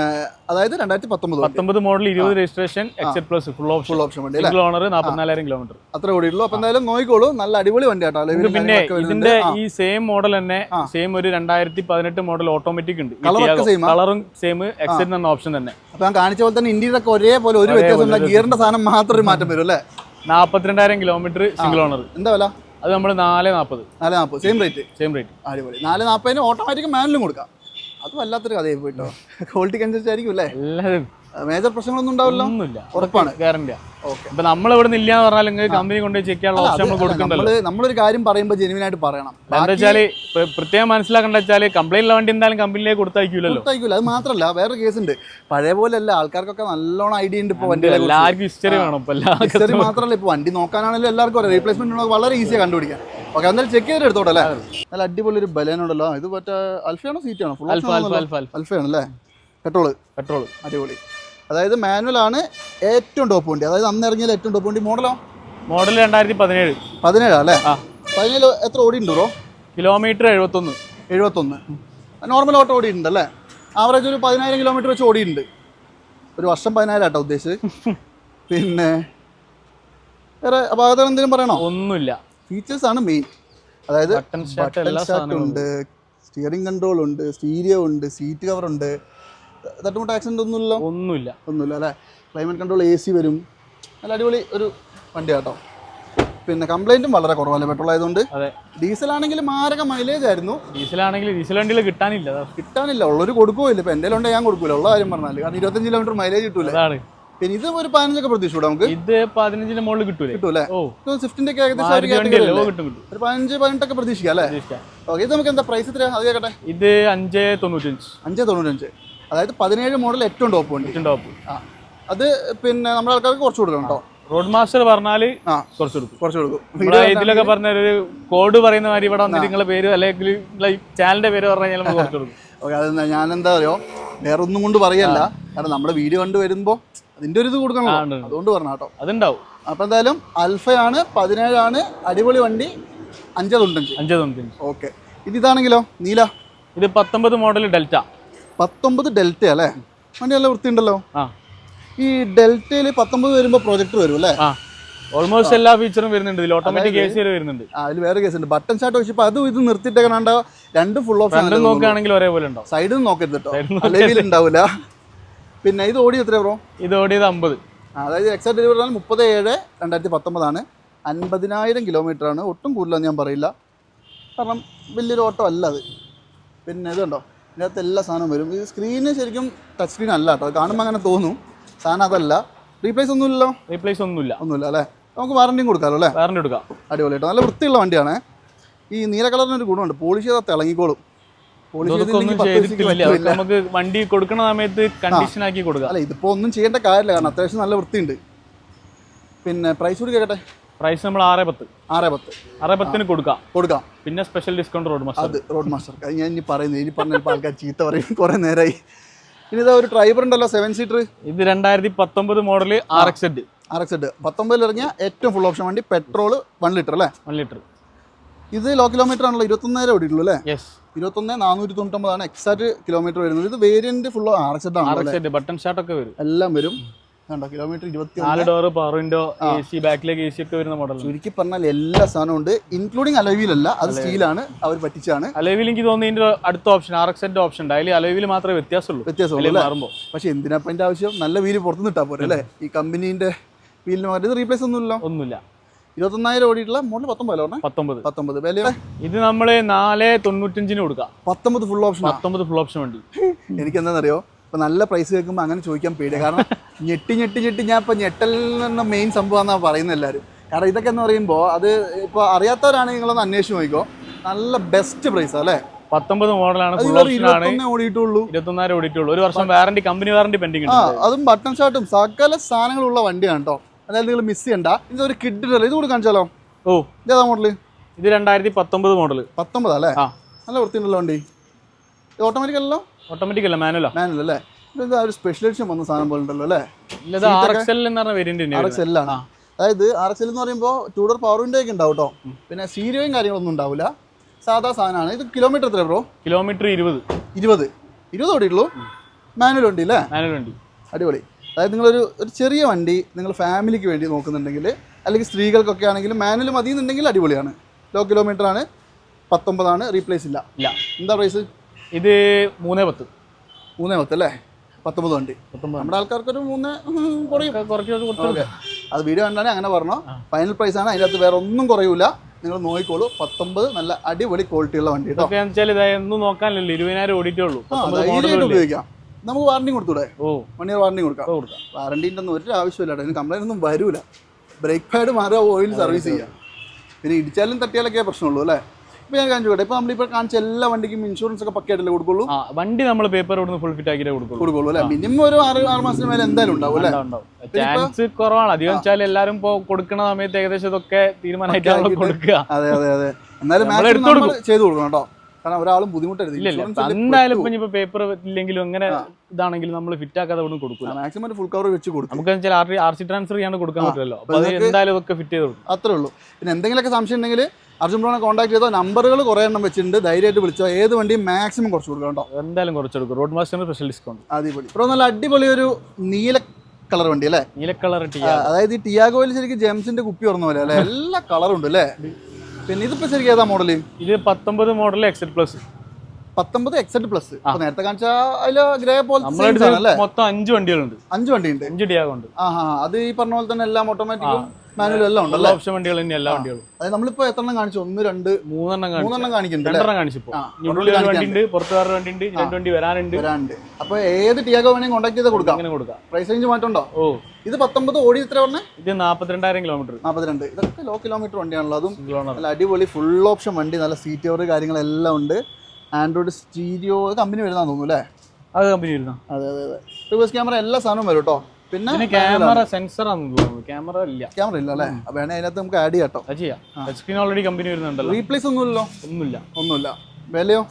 അതായത് രണ്ടായിരത്തി പത്തൊമ്പത് പത്തൊമ്പത് മോഡൽ ഇരുപത് registration XT plus full option full option വണ്ടി സിംഗിൾ ഓണർ നാപ്പത്തിനാലായിരം കിലോമീറ്റർ അത്ര കൂടിയുള്ളൂ അപ്പം എന്തായാലും നോക്കിക്കോളൂ. നല്ല അടിപൊളി വണ്ടി ആട്ടോ പിന്നെ ഇതിന്റെ ഈ സെയിം മോഡൽ തന്നെ സെയിം ഒരു രണ്ടായിരത്തി പതിനെട്ട് മോഡൽ ഓട്ടോമാറ്റിക് ഉണ്ട്? കളറും സെയിം എക്സെറ്റ് എന്ന ഓപ്ഷൻ തന്നെ. അപ്പൊ ഞാൻ കാണിച്ച പോലെ തന്നെ ഇന്ത്യയിലൊക്കെ ഒരേപോലെ ഒരു വ്യത്യാസം ഗിയറിന്റെ സാധനം മാത്രം മാറ്റം വരും അല്ലേ? നാപ്പത്തിരണ്ടായിരം കിലോമീറ്റർ സിംഗിൾ ഓണർ എന്താ വില? അത് നമ്മൾ നാല് നാപ്പത്. നാല് നാൽപ്പത് സെയിം റേറ്റ് സെയിം റേറ്റ് അടിപൊളി. നാല് നാൽപ്പതിന് ഓട്ടോമാറ്റിക് മാനുവലും കൊടുക്കാം. അത് വല്ലാത്തൊരു കഥയായി പോയിട്ടോ ക്വാളിറ്റിക്ക് അനുസരിച്ചായിരിക്കും അല്ലേ? എല്ലാവരും മേജർ പ്രശ്നങ്ങളൊന്നും ഉണ്ടാവില്ല? ഒന്നുമില്ല. ഉറപ്പാണ്. ഗ്യാരണ്ടിയാ ഓക്കെ ഇപ്പൊ നമ്മൾ ഇവിടെ നിന്ന് ഇല്ലാന്ന് പറഞ്ഞാൽ നിങ്ങൾക്ക് കമ്പനി കൊണ്ടുപോയി ചെക്ക് ചെയ്യാനുള്ള ഓപ്ഷൻ നമ്മൾ കൊടുക്കണ്ടല്ലോ. നമ്മൾ നമ്മളൊരു കാര്യം പറയുമ്പോൾ ജെനുവിൻ ആയിട്ട് പറയണം. എന്താ വെച്ചാൽ പ്ര- പ്രത്യേകം മനസ്സിലാക്കേണ്ട വെച്ചാൽ കംപ്ലൈന്റ് ഉള്ള വണ്ടി എന്തായാലും കമ്പനിയിലേക്ക് കൊടുത്തയക്കൂലല്ലോ. കൊടുത്തായിക്കൂല. അത് മാത്രമല്ല വേറെ കേസ് ഉണ്ട്. പഴയ പോലെ അല്ല ആൾക്കാർക്കൊക്കെ നല്ലോണം ഐഡിയ ഉണ്ട് ഇപ്പോൾ വണ്ടി എല്ലാവർക്കും ഹിസ്റ്ററി വേണം ഇപ്പൊ ഹിസ്റ്ററി മാത്രമല്ല ഇപ്പൊ വണ്ടി നോക്കാനാണെങ്കിലും എല്ലാവർക്കും അറിയാം. റീപ്ലേസ്മെന്റ് വളരെ ഈസിയാണ് കണ്ടുപിടിക്കാൻ ഓക്കെ എന്തായാലും ചെക്ക് ചെയ്ത് എടുത്തോട്ടെ അല്ലേ? നല്ല അടിപൊളി ഒരു ബലേനുണ്ടല്ലോ ഇത് മറ്റേ അൽഫയാണോ സീറ്റാണോ അൽഫ അൽഫ അൽഫ അൽഫയാണ് അല്ലേ? പെട്രോൾ. പെട്രോൾ അടിപൊളി. അതായത് മാനുവൽ ആണ് ഏറ്റവും ടോപ്പ് വണ്ടി അതായത് അന്ന് ഇറങ്ങിയ ഏറ്റവും ടോപ്പ് വണ്ടി മോഡലോ മോഡൽ രണ്ടായിരത്തി പതിനേഴ് പതിനേഴാ അല്ലേ? പതിനേഴ് എത്ര ഓടിയുണ്ട് ബ്രോ കിലോമീറ്റർ എഴുപത്തൊന്ന്. എഴുപത്തൊന്ന്. നോർമൽ ഓട്ടോ ഓടിയിട്ടുണ്ട് അല്ലേ? ആവറേജ് ഒരു പതിനായിരം കിലോമീറ്റർ വെച്ച് ഓടിയിട്ടുണ്ട്. ഒരു വർഷം പതിനായിരം ആട്ടോ ഉദ്ദേശിച്ചത്. പിന്നെ വേറെ അപാകത എന്തെങ്കിലും പറയണോ? ഒന്നുമില്ല. ഫീച്ചേഴ്സ് ആണ് മെയിൻ അതായത് ബട്ടൺ സ്റ്റാർട്ട് ഉണ്ട്. സ്റ്റിയറിംഗ് കൺട്രോൾ ഉണ്ട് സ്റ്റീരിയോ ഉണ്ട് സീറ്റ് കവർ ഉണ്ട്. തട്ടുമുട്ട് ആക്സിഡന്റ് ഒന്നുമില്ല ഒന്നുമില്ല. ഒന്നുമില്ല അല്ലേ? ക്ലൈമറ്റ് കൺട്രോൾ എ സി വരും. നല്ല അടിപൊളി ഒരു വണ്ടി കേട്ടോ പിന്നെ കംപ്ലൈന്റും വളരെ കുറവല്ലേ പെട്രോൾ ആയതുകൊണ്ട്? അതെ. ഡീസൽ ആണെങ്കിൽ മാരക മൈലേജ് ആയിരുന്നു. ഡീസൽ ആണെങ്കിൽ ഡീസൽ വണ്ടിയിൽ കിട്ടാനില്ല. കിട്ടാനില്ല. ഉള്ളൊരു കൊടുക്കുമില്ല ഇപ്പം എന്തെങ്കിലും ഉണ്ട് ഞാൻ കൊടുക്കൂല. ഉള്ള കാര്യം പറഞ്ഞാൽ കാരണം ഇരുപത്തഞ്ച് കിലോമീറ്റർ മൈലേജ് കിട്ടൂല. പിന്നെ ഇത് ഒരു പതിനഞ്ചൊക്കെ പ്രതീക്ഷിച്ചു നമുക്ക്? ഇത് പതിനഞ്ചിന്റെ മുകളിൽ കിട്ടൂലേ? കിട്ടൂലേ? ഓ. സ്വിഫ്റ്റിന്റെ ഒക്കെ ഏകദേശം ഒരു പതിനഞ്ച് പതിനെട്ടൊക്കെ പ്രതീക്ഷിക്കാം അല്ലേ. ഓക്കെ ഇത് നമുക്ക് എന്താ പ്രൈസ് എത്ര അത് കേട്ടെ ഇത് അഞ്ച് തൊണ്ണൂറ്റഞ്ച് അഞ്ച് തൊണ്ണൂറ്റഞ്ച് അതായത് പതിനേഴ് മോഡൽ ഏറ്റവും ടോപ്പ് വണ്ടി. ഏറ്റവും ടോപ്പ് ആ. അത് പിന്നെ നമ്മുടെ ആൾക്കാർക്ക് കുറച്ച് കൊടുക്കണം കേട്ടോ. റോഡ് മാസ്റ്റർ പറഞ്ഞാൽ ആ. കുറച്ച് കൊടുക്കും. കുറച്ച് കൊടുക്കും. ഇതിലൊക്കെ പറഞ്ഞ ഒരു കോഡ് പറയുന്ന മാതിരി ഇവിടെ വന്നിട്ട് നിങ്ങളെ പേര് അല്ലെങ്കിൽ ചാനലിന്റെ പേര് പറഞ്ഞു കഴിഞ്ഞാൽ കുറച്ച് കൊടുക്കും. ഓക്കെ അത് ഞാൻ എന്താ പറയുക വേറെ ഒന്നും കൊണ്ട് പറയല്ല. കാരണം നമ്മുടെ വീഡിയോ കണ്ട് വരുമ്പോൾ അതിന്റെ ഒരു ഇത് ഉണ്ട്. അതുകൊണ്ട് പറഞ്ഞ കേട്ടോ. അതുണ്ടാവും. അപ്പോൾ എന്തായാലും അൽഫയാണ് പതിനേഴാണ് അടിപൊളി വണ്ടി അഞ്ച് അഞ്ചതുണ്ടെങ്കിൽ അഞ്ച് ഓക്കെ. ഇത് ഇതാണെങ്കിലോ? നീല? ഇത് പത്തൊമ്പത് മോഡൽ ഡെൽറ്റ പത്തൊമ്പത് ഡെൽറ്റ അല്ലേ? വണ്ടി നല്ല വൃത്തിയുണ്ടല്ലോ. ആ. ഈ ഡെൽറ്റയിൽ പത്തൊമ്പത് വരുമ്പോൾ പ്രൊജക്ടർ വരും അല്ലേ? ഓൾമോസ്റ്റ് എല്ലാ ഫീച്ചറും വരുന്നുണ്ട്. ഇതിൽ ഓട്ടോമാറ്റിക് എ സി വരുന്നുണ്ട്. അതിൽ വേറെ കേസ് ഉണ്ട്. ബട്ടൺ സ്റ്റാർട്ട് വെച്ചപ്പോൾ അതും ഇത് നിർത്തിയിട്ട് കണ്ട രണ്ട് ഫുൾ ഓപ്ഷൻ നോക്കുകയാണെങ്കിൽ ഒരേപോലെ ഉണ്ടാവും. സൈഡിൽ നിന്ന് നോക്കരുത് കേട്ടോ അല്ലെങ്കിൽ ഉണ്ടാവില്ല പിന്നെ ഇത് ഓടി എത്ര ബ്രോ ഇത് ഓടിയത് അമ്പത്. അതായത് എക്സാക്ട് ഡെലിവറി ആണ് മുപ്പത് ഏഴ് രണ്ടായിരത്തി പത്തൊമ്പതാണ് അൻപതിനായിരം കിലോമീറ്റർ ആണ്. ഒട്ടും കൂടുതലെന്ന് ഞാൻ പറയില്ല. കാരണം വലിയൊരു ഓട്ടോ അല്ല അത്. പിന്നെ ഇതുണ്ടോ ഇതിനകത്ത് എല്ലാ സാധനവും വരും. ഇത് സ്ക്രീന് ശരിക്കും ടച്ച് സ്ക്രീൻ അല്ല കേട്ടോ. കാണുമ്പോൾ അങ്ങനെ തോന്നും. സാധനം അതല്ല. റീപ്ലേസ് ഒന്നുമില്ലല്ലോ? റീപ്ലേസ് ഒന്നുമില്ല. ഒന്നുമില്ല അല്ലേ? നമുക്ക് വാറണ്ടിയും കൊടുക്കാമല്ലോ അല്ലേ? വാറണ്ടി കൊടുക്കാം. അടിപൊളി കേട്ടോ. നല്ല വൃത്തിയുള്ള വണ്ടിയാണ്. ഈ നീല കളറിന് ഒരു ഗുണമുണ്ട്. പോളിഷ് ചെയ്താൽ തിളങ്ങിക്കോളും. നമുക്ക് വണ്ടി കൊടുക്കുന്ന സമയത്ത് കണ്ടീഷൻ ആക്കി കൊടുക്കാം. അല്ല ഇതിപ്പോ ഒന്നും ചെയ്യേണ്ട കാര്യമില്ല. കാരണം അത്യാവശ്യം നല്ല വൃത്തിയുണ്ട്. പിന്നെ പ്രൈസ് കൂടി കേട്ടെ പ്രൈസ് നമ്മൾ ആറ് പത്ത്. ആറ് പത്ത്. ആറ് പത്തിന് കൊടുക്കാം. കൊടുക്കാം. പിന്നെ സ്പെഷ്യൽ ഡിസ്കൗണ്ട് റോഡ് മാസ്റ്റർ അത് റോഡ് മാസ്റ്റർ ഞാൻ ഇനി പറയുന്നത് ഇനി പറഞ്ഞപ്പോൾ ആൾക്കാർ ചീത്ത പറയും. കുറേ നേരമായി ഇനി ഇതാ ഒരു ഡ്രൈവർ ഉണ്ടല്ലോ സെവൻ സീറ്റർ ഇത് രണ്ടായിരത്തി പത്തൊമ്പത് model R X Z R X Z പത്തൊമ്പതിൽ ഇറങ്ങിയ ഏറ്റവും ഫുൾ ഓപ്ഷൻ വണ്ടി പെട്രോൾ വൺ ലിറ്റർ അല്ലേ? വൺ ലിറ്റർ ഇത് ലോ കിലോമീറ്റർ ആണല്ലോ ഇരുപത്തൊന്നായിരം ഓടിയിട്ടുള്ളൂ അല്ലേ? യെസ് ഇരുപത്തൊന്ന് നാനൂറ്റി തൊണ്ണൂറ്റൊമ്പതാണ് എക്സാക്ട് കിലോമീറ്റർ വരുന്നത്. ഇത് variant full R X Z ആണ് ബട്ടൺ ഷാർട്ട് ഒക്കെ വരും. എല്ലാം വരും. കണ്ടോ? കിലോമീറ്റർ ഇരുപത്തി നാല് door power window A C ബാക്കിലേക്ക് എ സി ഒക്കെ വരുന്ന മോഡൽ ചുരുക്കി പറഞ്ഞാൽ എല്ലാ സാധനവും ഉണ്ട്. ഇൻക്ലൂഡിങ് അല്ല അത് സ്റ്റീലാണ് അവർ പറ്റിച്ചാണ് അലവിൽ എനിക്ക് തോന്നുന്നു അടുത്ത ഓപ്ഷൻ ആർ എക്സിന്റെ ഓപ്ഷൻ ഉണ്ട്. അതിൽ അലവിൽ മാത്രമേ വ്യത്യാസമുള്ളൂ. വ്യത്യാസമുള്ളൂ മാറുമ്പോൾ. പക്ഷെ എന്തിനാ അതിന്റെ ആവശ്യം? നല്ല വീൽ പുറത്തുനിന്ന് ഇട്ടാൽ പോരെ അല്ലേ? ഈ കമ്പനിന്റെ വീലിന് മാറി ഇത് റീപ്ലേസ് ഒന്നുമില്ല ഒന്നുമില്ല. ഇരുപത്തൊന്നായിരം ഓടിയിട്ടുള്ള മോഡൽ പത്തൊമ്പത് പത്തൊമ്പത്. പത്തൊമ്പത്. വില ഇത് നമ്മൾ നാല് തൊണ്ണൂറ്റഞ്ചിന് കൊടുക്കാം. പത്തൊമ്പത് ഫുൾ ഓപ്ഷൻ പത്തൊമ്പത് ഫുൾ ഓപ്ഷൻ വണ്ടി. എനിക്ക് എന്താണെന്നറിയോ ഇപ്പൊ നല്ല പ്രൈസ് കേൾക്കുമ്പോൾ അങ്ങനെ ചോദിക്കാൻ പേടിയാണ് കാരണം ഞെട്ടി ഞെട്ടി ഞെട്ടി ഞാൻ ഇപ്പൊ ഞെട്ടലിൽ നിന്ന് മെയിൻ സംഭവമാണെന്നാണ് പറയുന്നത് എല്ലാവരും കാരണം ഇതൊക്കെ എന്ന് പറയുമ്പോൾ അത് ഇപ്പോൾ അറിയാത്തവരാണെങ്കിൽ നിങ്ങളൊന്ന് അന്വേഷിച്ച് നോക്കിക്കോ. നല്ല ബെസ്റ്റ് പ്രൈസ് അല്ലേ? പത്തൊമ്പത് മോഡലാണ് ഓടിയിട്ടുള്ളൂ. ഇരുപത്തൊന്നായിരം ഓടിയിട്ടുള്ളൂ. ഒരു വർഷം വാറണ്ടി കമ്പനി വാറണ്ടി പെൻഡിങ് അതും ബട്ടൺ ഷർട്ടും സകല സാധനങ്ങളുള്ള വണ്ടിയാണ് കേട്ടോ. അതായത് നിങ്ങൾ മിസ് ചെയ്യണ്ട. ഇതൊരു കിഡ് ഇത് കൂടി കാണിച്ചാലോ? ഓ. ഇതേതാ മോഡൽ ഇത് രണ്ടായിരത്തി പത്തൊമ്പത് മോഡൽ പത്തൊമ്പതാ അല്ലേ? നല്ല വൃത്തിയുണ്ടല്ലോ വണ്ടി. ഇത് ഓട്ടോമാറ്റിക് അല്ലല്ലോ? ഓട്ടോമാറ്റിക് അല്ല? മാനുവലാ മാനുവൽ അല്ലേ? ഇത് ഒരു സ്പെഷ്യൽ എഡിഷൻ വന്ന സാധനം പോലെ ഉണ്ടല്ലോ അല്ലേ ആണ്. അതായത് ആർ എക്സ് എൽ എന്ന് പറയുമ്പോൾ ടൂഡർ പവർ വിൻഡോ ഒക്കെ ഉണ്ടാവും കേട്ടോ പിന്നെ സീരിയോയും കാര്യങ്ങളൊന്നും ഉണ്ടാവില്ല സാധാ സാധനമാണ്. ഇത് കിലോമീറ്റർ എത്ര ബ്രോ കിലോമീറ്റർ ഇരുപത്. ഇരുപത്. ഇരുപത് ഓടിയുള്ളൂ മാനുവൽ വണ്ടി അല്ലേ? മാനുവൽ വണ്ടി. അടിപൊളി. അതായത് നിങ്ങളൊരു ഒരു ചെറിയ വണ്ടി നിങ്ങൾ ഫാമിലിക്ക് വേണ്ടി നോക്കുന്നുണ്ടെങ്കിൽ അല്ലെങ്കിൽ സ്ത്രീകൾക്കൊക്കെ ആണെങ്കിൽ മാനുവൽ മതി എന്നുണ്ടെങ്കിൽ അടിപൊളിയാണ്. ലോ കിലോമീറ്റർ ആണ്. പത്തൊമ്പതാണ്. റീപ്ലേസ് ഇല്ല. ഇല്ല. എന്താ പ്രൈസ് ഇത് മൂന്നേ പത്ത്. മൂന്നേ പത്ത് അല്ലേ? പത്തൊമ്പത് വണ്ടി. പത്തൊമ്പത് നമ്മുടെ ആൾക്കാർക്കൊരു മൂന്ന് കുറയും. കുറച്ച് കുറച്ച് ഓക്കെ. അത് വീഡിയോ കണ്ടാണ് അങ്ങനെ പറഞ്ഞോ. ഫൈനൽ പ്രൈസ് ആണ്. അതിനകത്ത് വേറെ ഒന്നും കുറയൂല. നിങ്ങൾ നോക്കിക്കോളൂ. പത്തൊമ്പത് നല്ല അടിപൊളി ക്വാളിറ്റി ഉള്ള വണ്ടി കേട്ടോ നോക്കാനില്ലല്ലോ. ഇരുപതിനായിരം ഓടിയിട്ടേ ഉള്ളൂ. ഉപയോഗിക്കാം. നമുക്ക് വാറണ്ടി കൊടുത്തൂടെ? ഓ. വൺ ഇയർ വാറണ്ടി കൊടുക്കാം. കൊടുക്കാം. വാറണ്ടീന്റെ ഒന്നും ഒരു ആവശ്യമില്ല അതിന് കംപ്ലൈന്റ് ഒന്നും വരൂല. ബ്രേക്ക് പാഡ് മാറുക ഓയിൽ സർവീസ് ചെയ്യാം. പിന്നെ ഇടിച്ചാലും തട്ടിയാലൊക്കെ പ്രശ്നമുള്ളൂ അല്ലേ? ഇപ്പോൾ ഞാൻ കാണിച്ചു കേട്ടെ ഇപ്പോൾ നമ്മളിപ്പോൾ കാണിച്ച എല്ലാ വണ്ടിക്കും ഇൻഷുറൻസ് ഒക്കെ പക്കയായിട്ടല്ലേ കൊടുക്കുള്ളൂ? ആ വണ്ടി നമ്മൾ പേപ്പർ ഇവിടുന്ന് ഫുൾ ഫിറ്റ് ആക്കിയിട്ടേ കൊടുക്കുള്ളൂ. കൊടുക്കുള്ളൂ അല്ലേ? മിനിമം ഒരു ആറ് ആറ് മാസത്തിന് മേലെ എന്തായാലും ഉണ്ടാവും അല്ലേ? ചാൻസ് കുറവാണ്. അധികം വെച്ചാൽ എല്ലാരും ഇപ്പൊ കൊടുക്കുന്ന സമയത്ത് ഏകദേശം ഇതൊക്കെ തീരുമാനമായിട്ടാണല്ലോ കൊടുക്കുക. അതെ അതെ അതെ. എന്നാലും നമ്മൾ മാക്സിമം എടുത്ത് നമ്മൾ ചെയ്തു കൊടുക്കണം കേട്ടോ. കാരണം ഒരാളും ബുദ്ധിമുട്ടരുത്. ഇല്ല ഇപ്പൊ എന്തായാലും ഇപ്പൊ ഇനിയിപ്പോ പേപ്പർ ഇല്ലെങ്കിലും അങ്ങനെ ഇതാണെങ്കിലും നമ്മൾ ഫിറ്റ് ആക്കാതെ ഒന്നും കൊടുക്കില്ല മാക്സിമം ഒരു ഫുൾ കവർ വെച്ച് കൊടുക്കും. നമുക്ക് വെച്ചാൽ ആർ ആർ സി ട്രാൻസ്ഫർ ചെയ്യാണ്ട് കൊടുക്കാൻ പറ്റില്ലല്ലോ. അപ്പൊ അത് എന്തായാലും ഇതൊക്കെ ഫിറ്റ് ചെയ്ത് കൊടുക്കും. അത്രേ ഉള്ളൂ. പിന്നെ എന്തെങ്കിലുമൊക്കെ സംശയം ഉണ്ടെങ്കിൽ അർജുൻ ബ്രോനെ കോൺടാക്ട് ചെയ്തോ? നമ്പറുകൾ കുറേ എണ്ണം വെച്ചിട്ടുണ്ട്. ധൈര്യമായിട്ട് വിളിച്ചോ? ഏത് വണ്ടിയും മാക്സിമം കുറച്ച് കൊടുക്കാം കേട്ടോ. എന്തായാലും കുറച്ചെടുക്കും റോഡ് മാസ്റ്റർ സ്പെഷ്യൽ ഡിസ്കൗണ്ട് അടിപൊളി. ബ്രോ നല്ല അടിപൊളി ഒരു നീല കളർ വണ്ടി അല്ലേ? നീല കളർ അതായത് ഈ ടിയാഗോയിൽ ശരിക്കും ജെംസിന്റെ കുപ്പി ഓർന്ന പോലെ അല്ലേ? എല്ലാ കളറും ഉണ്ട് അല്ലേ? പിന്നെ ഇതിപ്പോ ശരിക്കും ഏതാ മോഡൽ ഇത് പത്തൊമ്പത് മോഡൽ എക്സെറ്റ് പ്ലസ് പത്തൊമ്പത് എക്സെറ്റ് പ്ലസ് നേരത്തെ കാണിച്ച അതിൽ ഗ്രേ സാധനം മൊത്തം അഞ്ച് വണ്ടികളുണ്ട്. അഞ്ച് വണ്ടിയുണ്ട്. അഞ്ച് ടിയാഗോ ഉണ്ട്. ആ അത് ഈ പറഞ്ഞ പോലെ തന്നെ എല്ലാം ഓട്ടോമാറ്റിക്കും മാനുവലും എല്ലാം ഉണ്ട് ഓപ്ഷൻ വണ്ടികൾ തന്നെ എല്ലാ വണ്ടികളും. അതായത് നമ്മളിപ്പോ എത്ര എണ്ണം കാണിച്ചു? ഒന്ന് രണ്ട് മൂന്നെണ്ണം മൂന്നെണ്ണം കാണിക്കുന്നുണ്ട് രണ്ടെണ്ണം കാണിച്ചിപ്പോ ആ, ഉള്ളിൽ ഒരു വണ്ടി ഉണ്ട് പുറത്ത് വേറെ വണ്ടി ഉണ്ട് രണ്ട് വണ്ടി വരാനുണ്ട്. വരാനുണ്ട്. അപ്പൊ ഏത് ടിയാഗോ വേണമെങ്കിൽ കോൺടാക്ട് ചെയ്ത് കൊടുക്കാം. അങ്ങനെ കൊടുക്കാം. പ്രൈസ് റേഞ്ച് മാറ്റമുണ്ടോ? ഓ. ഇത് പത്തൊമ്പത് ഓടി എത്ര പറഞ്ഞേ? ഇത് നാപ്പത്തിരണ്ടായിരം കിലോമീറ്റർ നാൽപ്പത്തിരണ്ട് ഇതൊക്കെ ലോ കിലോമീറ്റർ വണ്ടിയാണല്ലോ. അതും നല്ല അടിപൊളി ഫുൾ ഓപ്ഷൻ വണ്ടി നല്ല സീറ്റ് കവർ കാര്യങ്ങളെല്ലാം ഉണ്ട്. ആൻഡ്രോയിഡ് സ്റ്റീരിയോ കമ്പനി വരുന്നതാന്ന് തോന്നുന്നു അല്ലേ? അത് കമ്പനി വരുന്ന അതെ അതെ അതെ. റിവേഴ്സ് ക്യാമറ എല്ലാ സാധനവും വരും കേട്ടോ പിന്നെ ക്യാമറ സെൻസർ ക്യാമറ ഇല്ല. ക്യാമറ ഇല്ല അല്ലേ? വേണേ അതിനകത്ത് നമുക്ക് ആഡ് ചെയ്യാം അത് ചെയ്യാം. ടച്ച് സ്ക്രീൻ ഓൾറെഡി കമ്പനി വരുന്നുണ്ടല്ലോ. റീപ്ലേസ് ഒന്നുമില്ലല്ലോ? ഒന്നുമില്ല. ഒന്നുമില്ല. വിലയോ?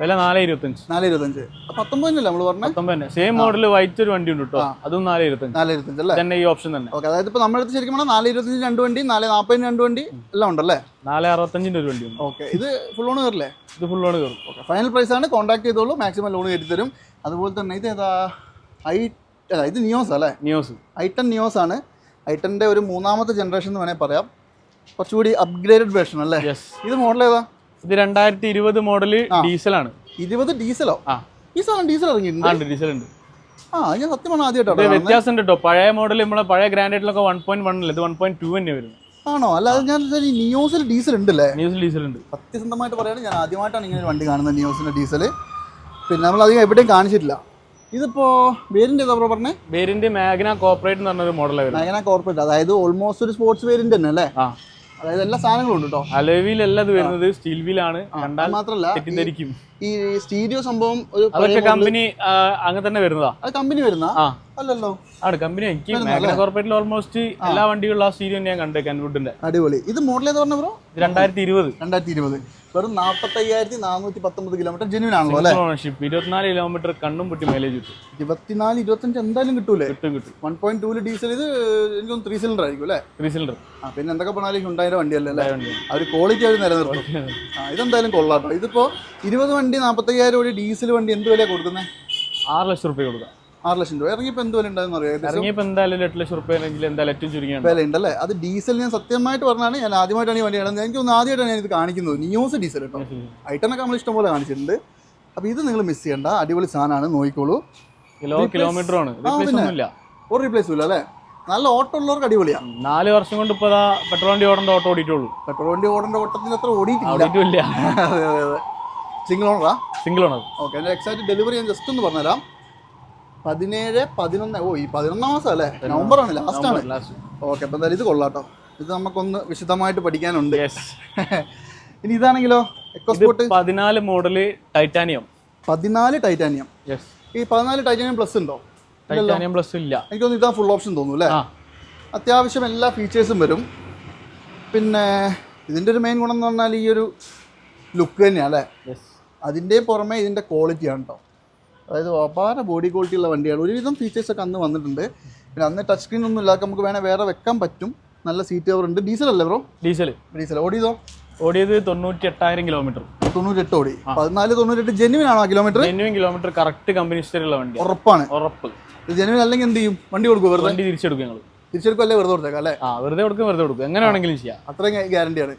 വില നാല് ഇരുപത്തഞ്ച് നാല് ഇരുപത്തഞ്ച് പത്തൊമ്പതിനല്ല നമ്മൾ പറഞ്ഞത് പത്തൊമ്പത് തന്നെ സെയിം മോഡൽ വൈറ്റ് ഒരു വണ്ടി ഉണ്ട് കേട്ടോ അതും നാല് ഇരുപത്തഞ്ച് നാല് ഇരുപത്തഞ്ച് അല്ലേ? തന്നെ ഈ ഓപ്ഷൻ തന്നെ. ഓക്കെ അതായത് ഇപ്പൊ നമ്മുടെ അടുത്ത് ശരിക്കും പറഞ്ഞാൽ നാല് ഇരുപത്തഞ്ച് രണ്ട് വണ്ടി നാല് നാൽപ്പതിന് രണ്ട് വണ്ടി എല്ലാം ഉണ്ടല്ലേ? നാല് അറുപത്തഞ്ചിന്റെ ഒരു വണ്ടി ഉണ്ട്. ഓക്കെ ഇത് ഫുൾ ഓൺ കയറില്ലേ ഇത് ഫുൾ ലോൺ കയറും ഓക്കെ ഫൈനൽ പ്രൈസ് ആണ്. കോൺടാക്ട് ചെയ്തോളൂ. മാക്സിമം ലോൺ കയറ്റി തരും അതുപോലെ തന്നെ ഇത് ഏതാ? ഐ അല്ല ഇത് നിയോസ് അല്ലേ? നിയോസ്. ഐട്ടൺ നിയോസ് ആണ്. ഐട്ടന്റെ ഒരു മൂന്നാമത്തെ ജനറേഷൻ എന്ന് വേണമെങ്കിൽ പറയാം. കുറച്ചുകൂടി അപ്ഗ്രേഡഡ് വേർഷൻ അല്ലേ? ഇത് മോഡൽ ഏതാ? ഇത് രണ്ടായിരത്തി ഇരുപത് മോഡൽ ഡീസലാണ്. ഇരുപത് ഡീസലോ? ആ. ഈ സാധനം ഡീസൽ ഇറങ്ങിയിട്ടുണ്ട്? ഡീസൽ ഉണ്ട് ആ ഞാൻ സത്യമാണ് ആദ്യമായിട്ടോ വ്യത്യാസം ഉണ്ട് കേട്ടോ പഴയ മോഡൽ നമ്മളെ പഴയ ഗ്രാൻഡേറ്റിലൊക്കെ വൺ പോയിന്റ് വൺ അല്ല? ഇത് വൺ പോയിന്റ് ടു തന്നെ വരുന്നത്. ആണോ? അല്ലാതെ ഞാൻ നിയോസിൽ ഡീസൽ ഉണ്ടല്ലേ? ന്യൂസിൽ ഡീസൽ ഉണ്ട്. സത്യസന്ധമായിട്ട് പറയുകയാണെങ്കിൽ ഞാൻ ആദ്യമായിട്ടാണ് ഇങ്ങനെ ഒരു വണ്ടി കാണുന്നത് ന്യൂസിന്റെ ഡീസൽ പിന്നെ നമ്മൾ അധികം എവിടെയും കാണിച്ചിട്ടില്ല. ഇതിപ്പോ വേരിന്റെ ഏതാ ബ്രോ പറഞ്ഞേ? വേരിന്റെ മാഗ്ന കോർപ്പറേറ്റ് എന്ന് പറഞ്ഞൊരു മോഡൽ മാഗ്ന കോർപ്പറേറ്റ് അതായത് ഓൾമോസ്റ്റ് ഒരു സ്പോർട്സ് വേരിന്റ് തന്നെ അല്ലേ? അതായത് എല്ലാ സാധനങ്ങളും ഉണ്ട് കേട്ടോ അലോവിലല്ല ഇത് വരുന്നത് സ്റ്റീൽ വീലാണ് ആണ്. കണ്ടാൽ മാത്രല്ല തെറ്റിദ്ധരിക്കും. ഈ സ്റ്റീരിയോ സംഭവം ഒരു കമ്പനി അങ്ങനെ തന്നെ വരുന്നതാ. അത് കമ്പനി വരുന്ന അല്ലല്ലോ. ആണ് കമ്പനി എനിക്ക് മാഗ്ന കോർപ്പറേറ്റിൽ ഓൾമോസ്റ്റ് എല്ലാ വണ്ടികളും ആ സ്റ്റീരിയോ ഞാൻ കണ്ടു കൻവുഡിന്റെ അടിപൊളി. ഇത് മോഡൽ ഏത് പറഞ്ഞ ബ്രോ രണ്ടായിരത്തി ഇരുപത് രണ്ടായിരത്തി ഇരുപത് വെറും നാൽപ്പത്തയ്യായിരത്തി നാനൂറ്റി പത്തൊമ്പത് കിലോമീറ്റർ ജെന്യൂൻ ആണല്ലോ അല്ലേ? ഓണർഷിപ്പ് ഇരുപത്തിനാല് കിലോമീറ്റർ കണ്ണും പൊട്ടി മൈലേജ് കിട്ടും. ഇരുപത്തിനാല് ഇരുപത്തഞ്ച് എന്തായാലും കിട്ടൂലേ? കിട്ടും കിട്ടും. വൺ പോയിന്റ് ടൂൽ ഡീസൽ ഇത് എനിക്കൊന്ന് ത്രീ സിലിണ്ടർ ആയിരിക്കും അല്ലേ? ത്രീ സിലിണ്ടർ ആ പിന്നെ എന്തൊക്കെ പറഞ്ഞാലും ഉണ്ടായ വണ്ടിയല്ലേ അല്ലേ? ആ ഒരു ക്വാളിറ്റി അവർ നിലനിർത്തും. ആ ഇതെന്തായാലും കൊള്ളാട്ടോ ഇതിപ്പോ ഇരുപത് വണ്ടി നാൽപ്പത്തയ്യായിരം രൂപ ഡീസൽ വണ്ടി എന്ത് വില കൊടുക്കുന്നത് ആറ് ലക്ഷം റുപ്യ കൊടുക്കാം. ആറ് ലക്ഷം രൂപ. ഇറങ്ങിയപ്പോൾ എന്ത് വില ഉണ്ടായെന്ന് അറിയാം ഇറങ്ങിയപ്പോൾ എന്തായാലും എട്ട് ലക്ഷം റുപ്യ ആണെങ്കിൽ എന്തായാലും ഏറ്റവും ചുരുങ്ങിയാണ് വില. ഉണ്ടല്ലേ അത് ഡീസൽ ഞാൻ സത്യമായിട്ട് പറഞ്ഞാണ് ഞാൻ ആദ്യമായിട്ടാണ് ഈ വണ്ടി ഇടുന്നത് എനിക്ക് തോന്നുന്നു ആദ്യമായിട്ടാണ് ഞാൻ ഇത് കാണിക്കുന്നത്. നിയോസ് ഡീസൽ കേട്ടോ. ഐട്ടനൊക്കെ നമ്മൾ ഇഷ്ടംപോലെ കാണിച്ചിട്ടുണ്ട്. അപ്പോൾ ഇത് നിങ്ങൾ മിസ് ചെയ്യണ്ട. അടിപൊളി സാധനമാണ്. നോക്കിക്കോളൂ. കിലോ കിലോമീറ്റർ ആണ്. ഒരു റീപ്ലേസും ഇല്ല അല്ലേ? നല്ല ഓട്ടോ ഉള്ളവർക്ക് അടിപൊളിയാണ് നാല് വർഷം കൊണ്ട് ഇപ്പോൾ പെട്രോൾ വണ്ടി ഓടേണ്ട ഓട്ടോ ഓടിയിട്ടുള്ളൂ. പെട്രോൾ വണ്ടി ഓടേണ്ട ഓട്ടത്തിന് അത്ര ഓടിയിട്ടില്ല. സിംഗിൾ ഓണറാ സിംഗിൾ ഓണർ ഓക്കെ എന്റെ എക്സാക്ട് ഡെലിവറി ഞാൻ ജസ്റ്റ് ഒന്ന് പറഞ്ഞുതരാം. പതിനേഴ് പതിനൊന്ന് ഓ ഈ പതിനൊന്നാം മാസം അല്ലേ? നവംബർ ആണ് ലാസ്റ്റ് ആണ്. ഓക്കെ അപ്പം എന്തായാലും ഇത് കൊള്ളാട്ടോ. ഇത് നമുക്കൊന്ന് വിശദമായിട്ട് പഠിക്കാനുണ്ട്. ഇനി ഇതാണെങ്കിലോ? ഇത് എക്കോസ്പോർട്ട് പതിനാല് മോഡൽ ടൈറ്റാനിയം പതിനാല് ടൈറ്റാനിയം ഈ പതിനാല് ടൈറ്റാനിയം പ്ലസ് ഉണ്ടോ? ടൈറ്റാനിയം പ്ലസ് ഇല്ല. എനിക്ക് തോന്നുന്നു ഇതാ ഫുൾ ഓപ്ഷൻ തോന്നുന്നു അല്ലേ? അത്യാവശ്യം എല്ലാ ഫീച്ചേഴ്സും വരും. പിന്നെ ഇതിന്റെ ഒരു മെയിൻ ഗുണം എന്ന് പറഞ്ഞാൽ ഈ ഒരു ലുക്ക് തന്നെയാണ് അല്ലേ? അതിന്റെ പുറമെ ഇതിന്റെ ക്വാളിറ്റിയാണ് കേട്ടോ അതായത് അപാര ബോഡി ക്വാളിറ്റി ഉള്ള വണ്ടിയാണ്. ഒരുവിധം ഫീച്ചേഴ്സൊക്കെ അന്ന് വന്നിട്ടുണ്ട്. പിന്നെ അന്ന് ടച്ച് സ്ക്രീൻ ഒന്നും ഇല്ലാതെ നമുക്ക് വേണേൽ വേറെ വെക്കാൻ പറ്റും. നല്ല സീറ്റ് കവർ ഉണ്ട്. ഡീസൽ അല്ലേ ബ്രോ ഡീസൽ ഡീസൽ ഓടിയതോ? ഓടിയത് തൊണ്ണൂറ്റി എട്ടായിരം കിലോമീറ്റർ തൊണ്ണൂറ്റെട്ട് ഓടി പതിനാല് തൊണ്ണൂറ്റെട്ട് ജെനുവിൻ ആണോ kilometre genuine kilometre correct company ഹിസ്റ്ററിയുള്ള വണ്ടി ഉറപ്പാണ്. ഉറപ്പ്. ജെനുവിൻ അല്ലെങ്കിൽ എന്ത് ചെയ്യും? വണ്ടി കൊടുക്കും വെറുതെ? വണ്ടി തിരിച്ചെടുക്കും ഞങ്ങൾ തിരിച്ചെടുക്കും അല്ലേ? വെറുതെ കൊടുത്തേക്കാം അല്ലേ? ആ വെറുതെ കൊടുക്കും വെറുതെ കൊടുക്കും. എങ്ങനെ വേണമെങ്കിലും ചെയ്യാം. അത്രയും ഗ്യാരണ്ടിയാണ്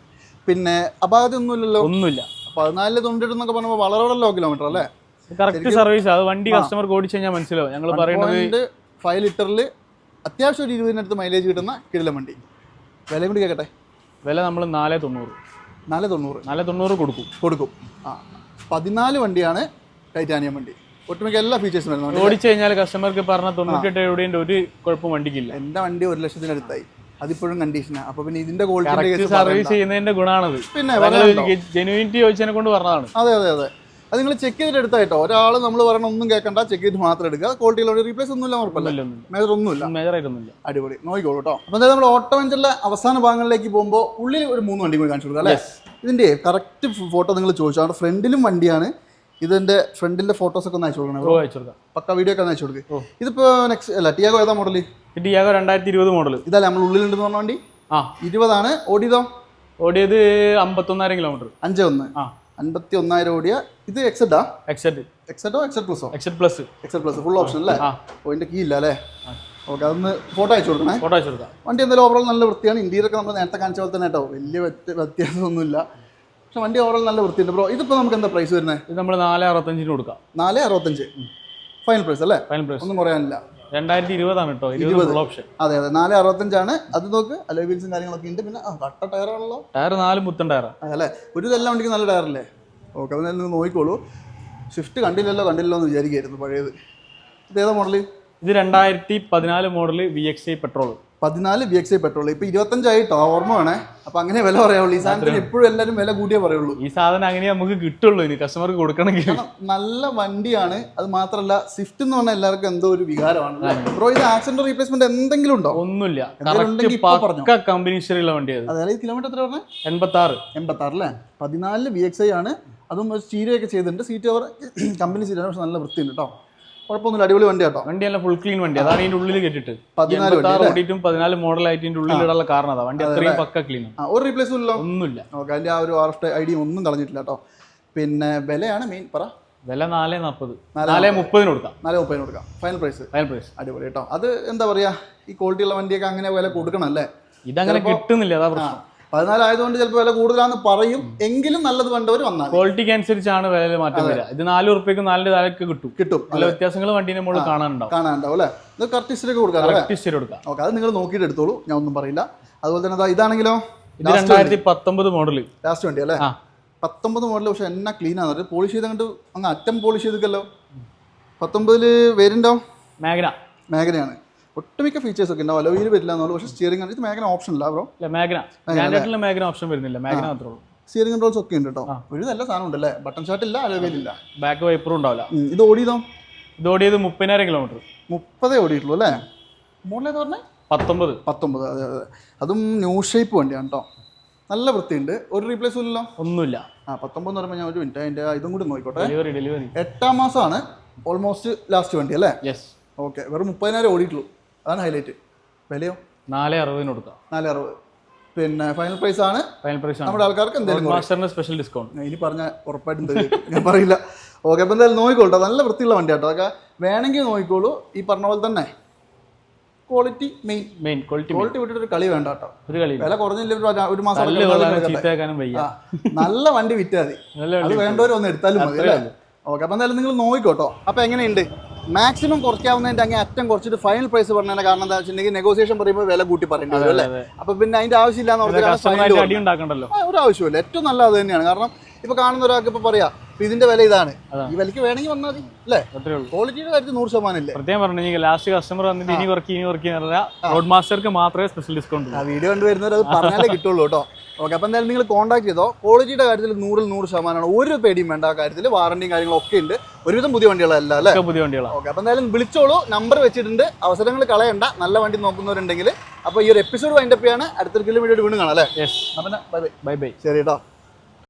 പിന്നെ അപാകത ഒന്നുമില്ലല്ലോ? ഒന്നുമില്ല. പതിനാലിൽ തൊണ്ണൂറ്റെട്ട് എന്നൊക്കെ പറയുമ്പോൾ വളരെ ലോ കിലോമീറ്റർ അല്ലേ? കറക്റ്റ് സർവീസ് അത് വണ്ടി കസ്റ്റമർക്ക് ഓടിച്ചു കഴിഞ്ഞാൽ മനസ്സിലാവും. ഞങ്ങൾ പറയുന്നത് ഫൈവ് ലിറ്ററിൽ അത്യാവശ്യം ഒരു ഇരുപതിനടുത്ത് മൈലേജ് കിട്ടുന്ന കിടിലം വണ്ടി. വില കൂടി കേൾക്കട്ടെ വില നമ്മൾ നാല് തൊണ്ണൂറ്. നാല് തൊണ്ണൂറ്. നാല് തൊണ്ണൂറ് കൊടുക്കും. കൊടുക്കും. ആ. പതിനാല് വണ്ടിയാണ് ടൈറ്റാനിയം വണ്ടി. ഒട്ടുമിക്ക എല്ലാ ഫീച്ചേഴ്സും വരുന്നുണ്ട് ഓടിച്ചു കഴിഞ്ഞാൽ കസ്റ്റമർക്ക് പറഞ്ഞ തൊണ്ണൂറ്റെട്ട് രൂപയുടെ ഒരു കുഴപ്പം വണ്ടിക്കില്ല. എന്റെ വണ്ടി ഒരു ലക്ഷത്തിനടുത്തായി അതിപ്പോഴും കണ്ടീഷനാണ് അപ്പൊ പിന്നെ ഇതിന്റെ ക്വാളിറ്റി സർവീസ് ചെയ്യുന്നതിന്റെ ഗുണമാണത് പിന്നെ? ജെനുവിനിറ്റി ചോദിച്ചതിനെ കൊണ്ട് പറഞ്ഞതാണ്. അതെ അതെ അതെ. അത് നിങ്ങൾ ചെക്ക് ചെയ്തിട്ട് എടുത്തായിട്ടോ ഒരാൾ നമ്മൾ പറയണ ഒന്നും കേൾക്കണ്ട ചെക്ക് ചെയ്ത് മാത്രം എടുക്കുക. ക്വാളിറ്റിയിലുള്ള റീപ്ലേസ് ഒന്നുമില്ല ഉറപ്പല്ല? മേജർ ഒന്നുമില്ല. മേജർ ആയിട്ടൊന്നുമില്ല. അടിപൊളി. നോക്കിക്കോളൂ കേട്ടോ. അപ്പോൾ നമ്മൾ ഓട്ടോ വെഞ്ചറിലെ അവസാന ഭാഗങ്ങളിലേക്ക് പോകുമ്പോൾ ഉള്ളിൽ ഒരു മൂന്ന് വണ്ടി കൂടി കാണിച്ചു കൊടുക്കാം അല്ലേ? ഇതിന്റെ കറക്റ്റ് ഫോട്ടോ നിങ്ങൾ ചോദിച്ചു? അവിടെ ഫ്രണ്ടിലും വണ്ടിയാണ്. ഇതിന്റെ ഫ്രണ്ടിന്റെ ഫോട്ടോസ് ഒക്കെ ഒന്ന് അയച്ചു കൊടുക്കണം പക്ക വീഡിയോ ഒക്കെ അയച്ചു കൊടുക്കുക ഇതിപ്പോ നെക്സ്റ്റ് അല്ല ടിയാഗോ ഏതാ മോഡൽ ടിയാഗോ രണ്ടായിരത്തി ഇരുപത് മോഡൽ ഇതല്ല നമ്മൾ ഉള്ളിലുണ്ടെന്ന് പറഞ്ഞ വണ്ടി? ആ. ഇരുപതാണ്. ഓടിയതോ? ഓടിയത് അമ്പത്തൊന്നായിരം കിലോമീറ്റർ അഞ്ച് ഒന്ന്. ആ. അൻപത്തി ഒന്നായിരം ഓടിയ ഇത് എക്സെഡാ എക്സെഡ് എക്സെഡോ XZ പ്ലസോ XZ plus XZ plus full option അല്ലേ? ഓ ഇതിന്റെ കീ ഇല്ല അല്ലേ? ഓക്കെ അതൊന്ന് ഫോട്ടോ അയച്ചു കൊടുക്കണേ. ഫോട്ടോ അയച്ചു കൊടുക്കാം. വണ്ടി എന്തായാലും ഓവറോൾ നല്ല വൃത്തിയാണ്. ഇന്ത്യയിലൊക്കെ നമ്മൾ നേരത്തെ കാണിച്ച പോലെ തന്നെ കേട്ടോ. വലിയ വ്യത്യ- വ്യത്യാസമൊന്നുമില്ല. പക്ഷെ വണ്ടി ഓവറോൾ നല്ല വൃത്തിയുണ്ട്. ബ്രോ ഇതിപ്പോ നമുക്ക് എന്താ പ്രൈസ് വരുന്നത് ഇത് നമ്മൾ നാല് അറുപത്തഞ്ചിന് കൊടുക്കാം. നാല് അറുപത്തഞ്ച്. ഫൈനൽ പ്രൈസ് അല്ലേ? ഫൈനൽ പ്രൈസ് ഒന്നും കുറയാനില്ല. രണ്ടായിരത്തി ഇരുപതാണ് കേട്ടോ ഇരുപത്. ഓപ്ഷൻ അതെ അതെ. നാല് അറുപത്തഞ്ചാണ്. അത് നോക്ക്. അല്ലെ വീൽസും കാര്യങ്ങളൊക്കെ ഉണ്ട് പിന്നെ കട്ട ടയറാണല്ലോ. ടയർ നാല് മുത്തൻ ടയറാ. അല്ലേ? ഒരു ഇതെല്ലാം വണ്ടിക്ക് നല്ല ടയറല്ലേ? ഓക്കെ അത് നിങ്ങൾ നോക്കിക്കോളൂ. സ്വിഫ്റ്റ് കണ്ടില്ലല്ലോ കണ്ടില്ലല്ലോ എന്ന് വിചാരിക്കായിരുന്നു പഴയത്. ഏതാ മോഡൽ ഇത് രണ്ടായിരത്തി പതിനാല് model V X I petrol പതിനാല് ബി എക്സ് ഐ പെട്രോൾ ഇപ്പൊ ഇരുപത്തഞ്ചായിട്ടോ ഓർമ്മ വേണേ. അപ്പൊ അങ്ങനെ വില പറയാവുള്ളൂ. ഈ സാധനത്തിന് എപ്പോഴും എല്ലാവരും വില കൂടിയേ പറയുള്ളൂ. ഈ സാധനം അങ്ങനെ നമുക്ക് കിട്ടുള്ളൂ ഇനി കസ്റ്റമർക്ക് കൊടുക്കണമെങ്കിൽ. നല്ല വണ്ടിയാണ്. അത് മാത്രമല്ല സ്വിഫ്റ്റ് എന്ന് പറഞ്ഞാൽ എല്ലാവർക്കും എന്തോ ഒരു വികാരമാണ്. ബ്രോ ഇത് ആക്സിഡന്റ് റീപ്ലേസ്മെന്റ് എന്തെങ്കിലും ഉണ്ടോ? ഒന്നുമില്ല. കമ്പനി ഹിസ്റ്ററിയുള്ള വണ്ടി അത് അതായത് കിലോമീറ്റർ എത്ര പറഞ്ഞു? എൺപത്തി ആറ് എൺപത്തി ആറ് അല്ലേ? പതിനാലിൽ ബി എക്സ് ഐ ആണ്. അതും സ്റ്റീരിയൊക്കെ ചെയ്തിട്ടുണ്ട്. സീറ്റ് അവർ കമ്പനി സീറ്റാണ് പക്ഷെ നല്ല വൃത്തിയുണ്ട് കേട്ടോ കുഴപ്പമൊന്നുമില്ല. അടിപൊളി വണ്ടി കേട്ടോ വണ്ടി അല്ല ഫുൾ ക്ലീൻ വണ്ടി അതാണ് ഇതിന്റെ ഉള്ളിൽ കെട്ടിട്ട്. പതിനാല് ഓടിയിട്ടും പതിനാല് മോഡലായിട്ട് ഇതിന്റെ ഉള്ളിലിടാനുള്ള കാരണം അതാ. വണ്ടി അത്രയും പക്ക ക്ലീൻ ഒരു റീപ്ലേസും ഇല്ല. ഒന്നുമില്ല. ഓക്കെ അതിന്റെ ആ ഒരു ആർ എഫ് ഐ ഡി ഒന്നും കളഞ്ഞിട്ടില്ല കേട്ടോ പിന്നെ വിലയാണ് മെയിൻ പറ. വില നാല് നാൽപ്പത് നാല് മുപ്പതിന് കൊടുക്കാം. നാല് മുപ്പതിന് കൊടുക്കാം. ഫൈനൽ പ്രൈസ് ഫൈനൽ പ്രൈസ് അടിപൊളി കേട്ടോ അത് എന്താ പറയാ? ഈ ക്വാളിറ്റി ഉള്ള വണ്ടിയൊക്കെ അങ്ങനെ വില കൊടുക്കണം അല്ലേ? ഇതങ്ങനെ കിട്ടുന്നില്ല അതാ പ്രശ്നം. പതിനാലായതുകൊണ്ട് ചിലപ്പോൾ വില കൂടുതലാന്ന് പറയും. എങ്കിലും നല്ലത് വേണ്ടവർ വന്നാൽ ക്വാളിറ്റിക്ക് അനുസരിച്ചാണ് വില മാറ്റം വരിക. ഇത് നാല് ഉറുപ്പ്യക്ക് നാലിന്റെ താഴേക്ക് കിട്ടും. കിട്ടും. നല്ല വ്യത്യാസങ്ങൾ വണ്ടീനെ മുകളിൽ കാണാനുണ്ടാവും. കാണാനുണ്ടാവും അല്ലേ? ഇത് കറക്റ്റ് കൊടുക്കാം കറക്റ്റ് ഹിസ്റ്ററി കൊടുക്കാം. ഓക്കെ അത് നിങ്ങൾ നോക്കിയിട്ട് എടുത്തോളൂ. ഞാൻ ഒന്നും പറയില്ല. അതുപോലെ തന്നെ ഇതാണെങ്കിലോ? ഇത് രണ്ടായിരത്തി പത്തൊമ്പത് മോഡൽ ലാസ്റ്റ് വണ്ടി അല്ലേ? പത്തൊമ്പത് മോഡൽ പക്ഷെ എന്നാ ക്ലീൻ ആണ് പോളിഷ് ചെയ്ത് അങ്ങോട്ട് അങ്ങ് അറ്റം പോളിഷ് ചെയ്തിക്കല്ലോ പത്തൊമ്പതിൽ പേരുണ്ടോ മാഗ്ന. മേഖലയാണ് ഒട്ടുമിക്ക ഫീച്ചേഴ്സ് ഒക്കെ ഉണ്ടാവും. അലോയിൽ വരില്ല എന്നുള്ളൂ. പക്ഷേ സ്റ്റിയറിംഗ് ഇത് മേഖല ഓപ്ഷൻ ഇല്ല ബ്രോ മാഗ്ന മാഗ്ന ഓപ്ഷൻ വരുന്നില്ല. മാഗ്ന മാത്രമേ ഉള്ളൂ. സ്റ്റിയറിംഗ് കൺട്രോൾസ് ഒക്കെ ഉണ്ട് കേട്ടോ ഒരു നല്ല സാധനം ഉണ്ടല്ലേ? ബട്ടൺ ഷർട്ട് ഇല്ല അലോയിൽ ഇല്ല. ബാക്ക് വൈപ്പറും ഉണ്ടാവില്ല. ഇത് ഓടിയതോ? ഇത് ഓടിയത് മുപ്പതിനായിരം കിലോമീറ്റർ മുപ്പതേ ഓടിയിട്ടുള്ളൂ അല്ലേ? മോഡലേത് പറഞ്ഞേ? പത്തൊമ്പത്. പത്തൊമ്പത്. അതെ അതെ. അതും ന്യൂ ഷേപ്പ് വണ്ടിയാണ് കേട്ടോ നല്ല വൃത്തിയുണ്ട്. ഒരു റീപ്ലേസ് ഇല്ലല്ലോ? ഒന്നുമില്ല. ആ പത്തൊമ്പത് പറയുമ്പോൾ ഞാൻ ഒരു മിനിറ്റ് അതിന്റെ ഇതും കൂടി നോക്കിക്കോട്ടെ. ഡെലിവറി ഡെലിവറി എട്ടാം മാസമാണ് ഓൾമോസ്റ്റ് ലാസ്റ്റ് വണ്ടി അല്ലേ? യെസ് ഓക്കെ വെറും മുപ്പതിനായിരം ഓടിയിട്ടുള്ളൂ. അതാണ് ഹൈലൈറ്റ് വിലയോ? നാല് അറുപതിന് കൊടുക്കാം. നാല് അറുപത്. പിന്നെ ഫൈനൽ പ്രൈസ് ആണ്. ഫൈനൽ പ്രൈസ് നമ്മുടെ ആൾക്കാർക്ക് എന്തെങ്കിലും സ്പെഷ്യൽ ഡിസ്കൗണ്ട് ഇനി പറഞ്ഞ ഉറപ്പായിട്ടും. ഞാൻ പറയില്ല. ഓക്കെ അപ്പം എന്തായാലും നോക്കിക്കോളൂ ട്ടോ. നല്ല വൃത്തിയുള്ള വണ്ടി കേട്ടോ അതൊക്കെ വേണമെങ്കിൽ നോക്കിക്കോളൂ. ഈ പറഞ്ഞ പോലെ തന്നെ quality main main quality quality വിട്ടിട്ട് ഒരു കളി വേണ്ട കേട്ടോ ഒരു കളി വില കുറഞ്ഞില്ല ഒരു- മാസം നല്ല വണ്ടി വിറ്റാതി അത് വണ്ടി വേണ്ടവർ ഒന്ന് എടുത്താലും മതി ഓക്കെ അപ്പം എന്തായാലും നിങ്ങൾ നോക്കിക്കോട്ടോ. അപ്പം എങ്ങനെയുണ്ട്? മാക്സിമം കുറയ്ക്കാവുന്നതിന്റെ അങ്ങേ അറ്റം കുറച്ചിട്ട് ഫൈനൽ പ്രൈസ് പറഞ്ഞതിന്റെ കാരണം എന്താ വെച്ചിട്ടുണ്ടെങ്കിൽ നെഗോസിയേഷൻ പറയുമ്പോൾ വില കൂട്ടി പറയേണ്ടി വരും അല്ലേ? അപ്പൊ പിന്നെ അതിന്റെ ആവശ്യമില്ലാന്ന് എന്ന് പറഞ്ഞാൽ ഒരു ആവശ്യമില്ല ഏറ്റവും നല്ല അത് തന്നെയാണ്. കാരണം ഇപ്പൊ കാണുന്ന ഒരാൾക്ക് ഇപ്പൊ പറയാ ഇതിന്റെ വില ഇതാണ്. ഈ വിലക്ക് വേണമെങ്കിൽ വന്നാൽ മതി. അല്ലേ? ക്വാളിറ്റിയുടെ കാര്യത്തിൽ നൂറ് ശതമാനം ഇല്ലേ? പ്രത്യേകം പറഞ്ഞു ലാസ്റ്റ് കസ്റ്റമർ വന്നിട്ട് ഇനി വർക്ക് ഇനി വർക്ക് റോഡ് മാസ്റ്റർക്ക് മാത്രമേ സ്പെഷ്യൽ ഡിസ്കൗണ്ട് വീഡിയോ കണ്ടുവരുന്നവർ അത് പറഞ്ഞാലേ കിട്ടുള്ളൂ കേട്ടോ. ഓക്കെ അപ്പം എന്തായാലും നിങ്ങൾ കോൺടാക്ട് ചെയ്തോ. ക്വാളിറ്റിയുടെ കാര്യത്തിൽ നൂറിൽ നൂറ് ശതമാനമാണ്. ഒരു പേടിയും വേണ്ട ആ കാര്യത്തിൽ. വാറണ്ടിയും കാര്യങ്ങളൊക്കെ ഉണ്ട്. ഒരുവിധം പുതിയ വണ്ടികളല്ല അല്ലേ? പുതിയ വണ്ടികളാണ് ഓക്കെ അപ്പം എന്തായാലും വിളിച്ചോളൂ. നമ്പർ വെച്ചിട്ടുണ്ട്. അവസരങ്ങൾ കളയണ്ട. നല്ല വണ്ടി നോക്കുന്നവരുണ്ടെങ്കിൽ. അപ്പോൾ ഈ ഒരു എപ്പിസോഡ് വൈൻഡപ്പ് ചെയ്യാണ്. അടുത്തൊരു കിലോമീറ്റർ വീണ് കാണാം അല്ലേ? അപ്പം ബൈ ബൈ ശരി കേട്ടോ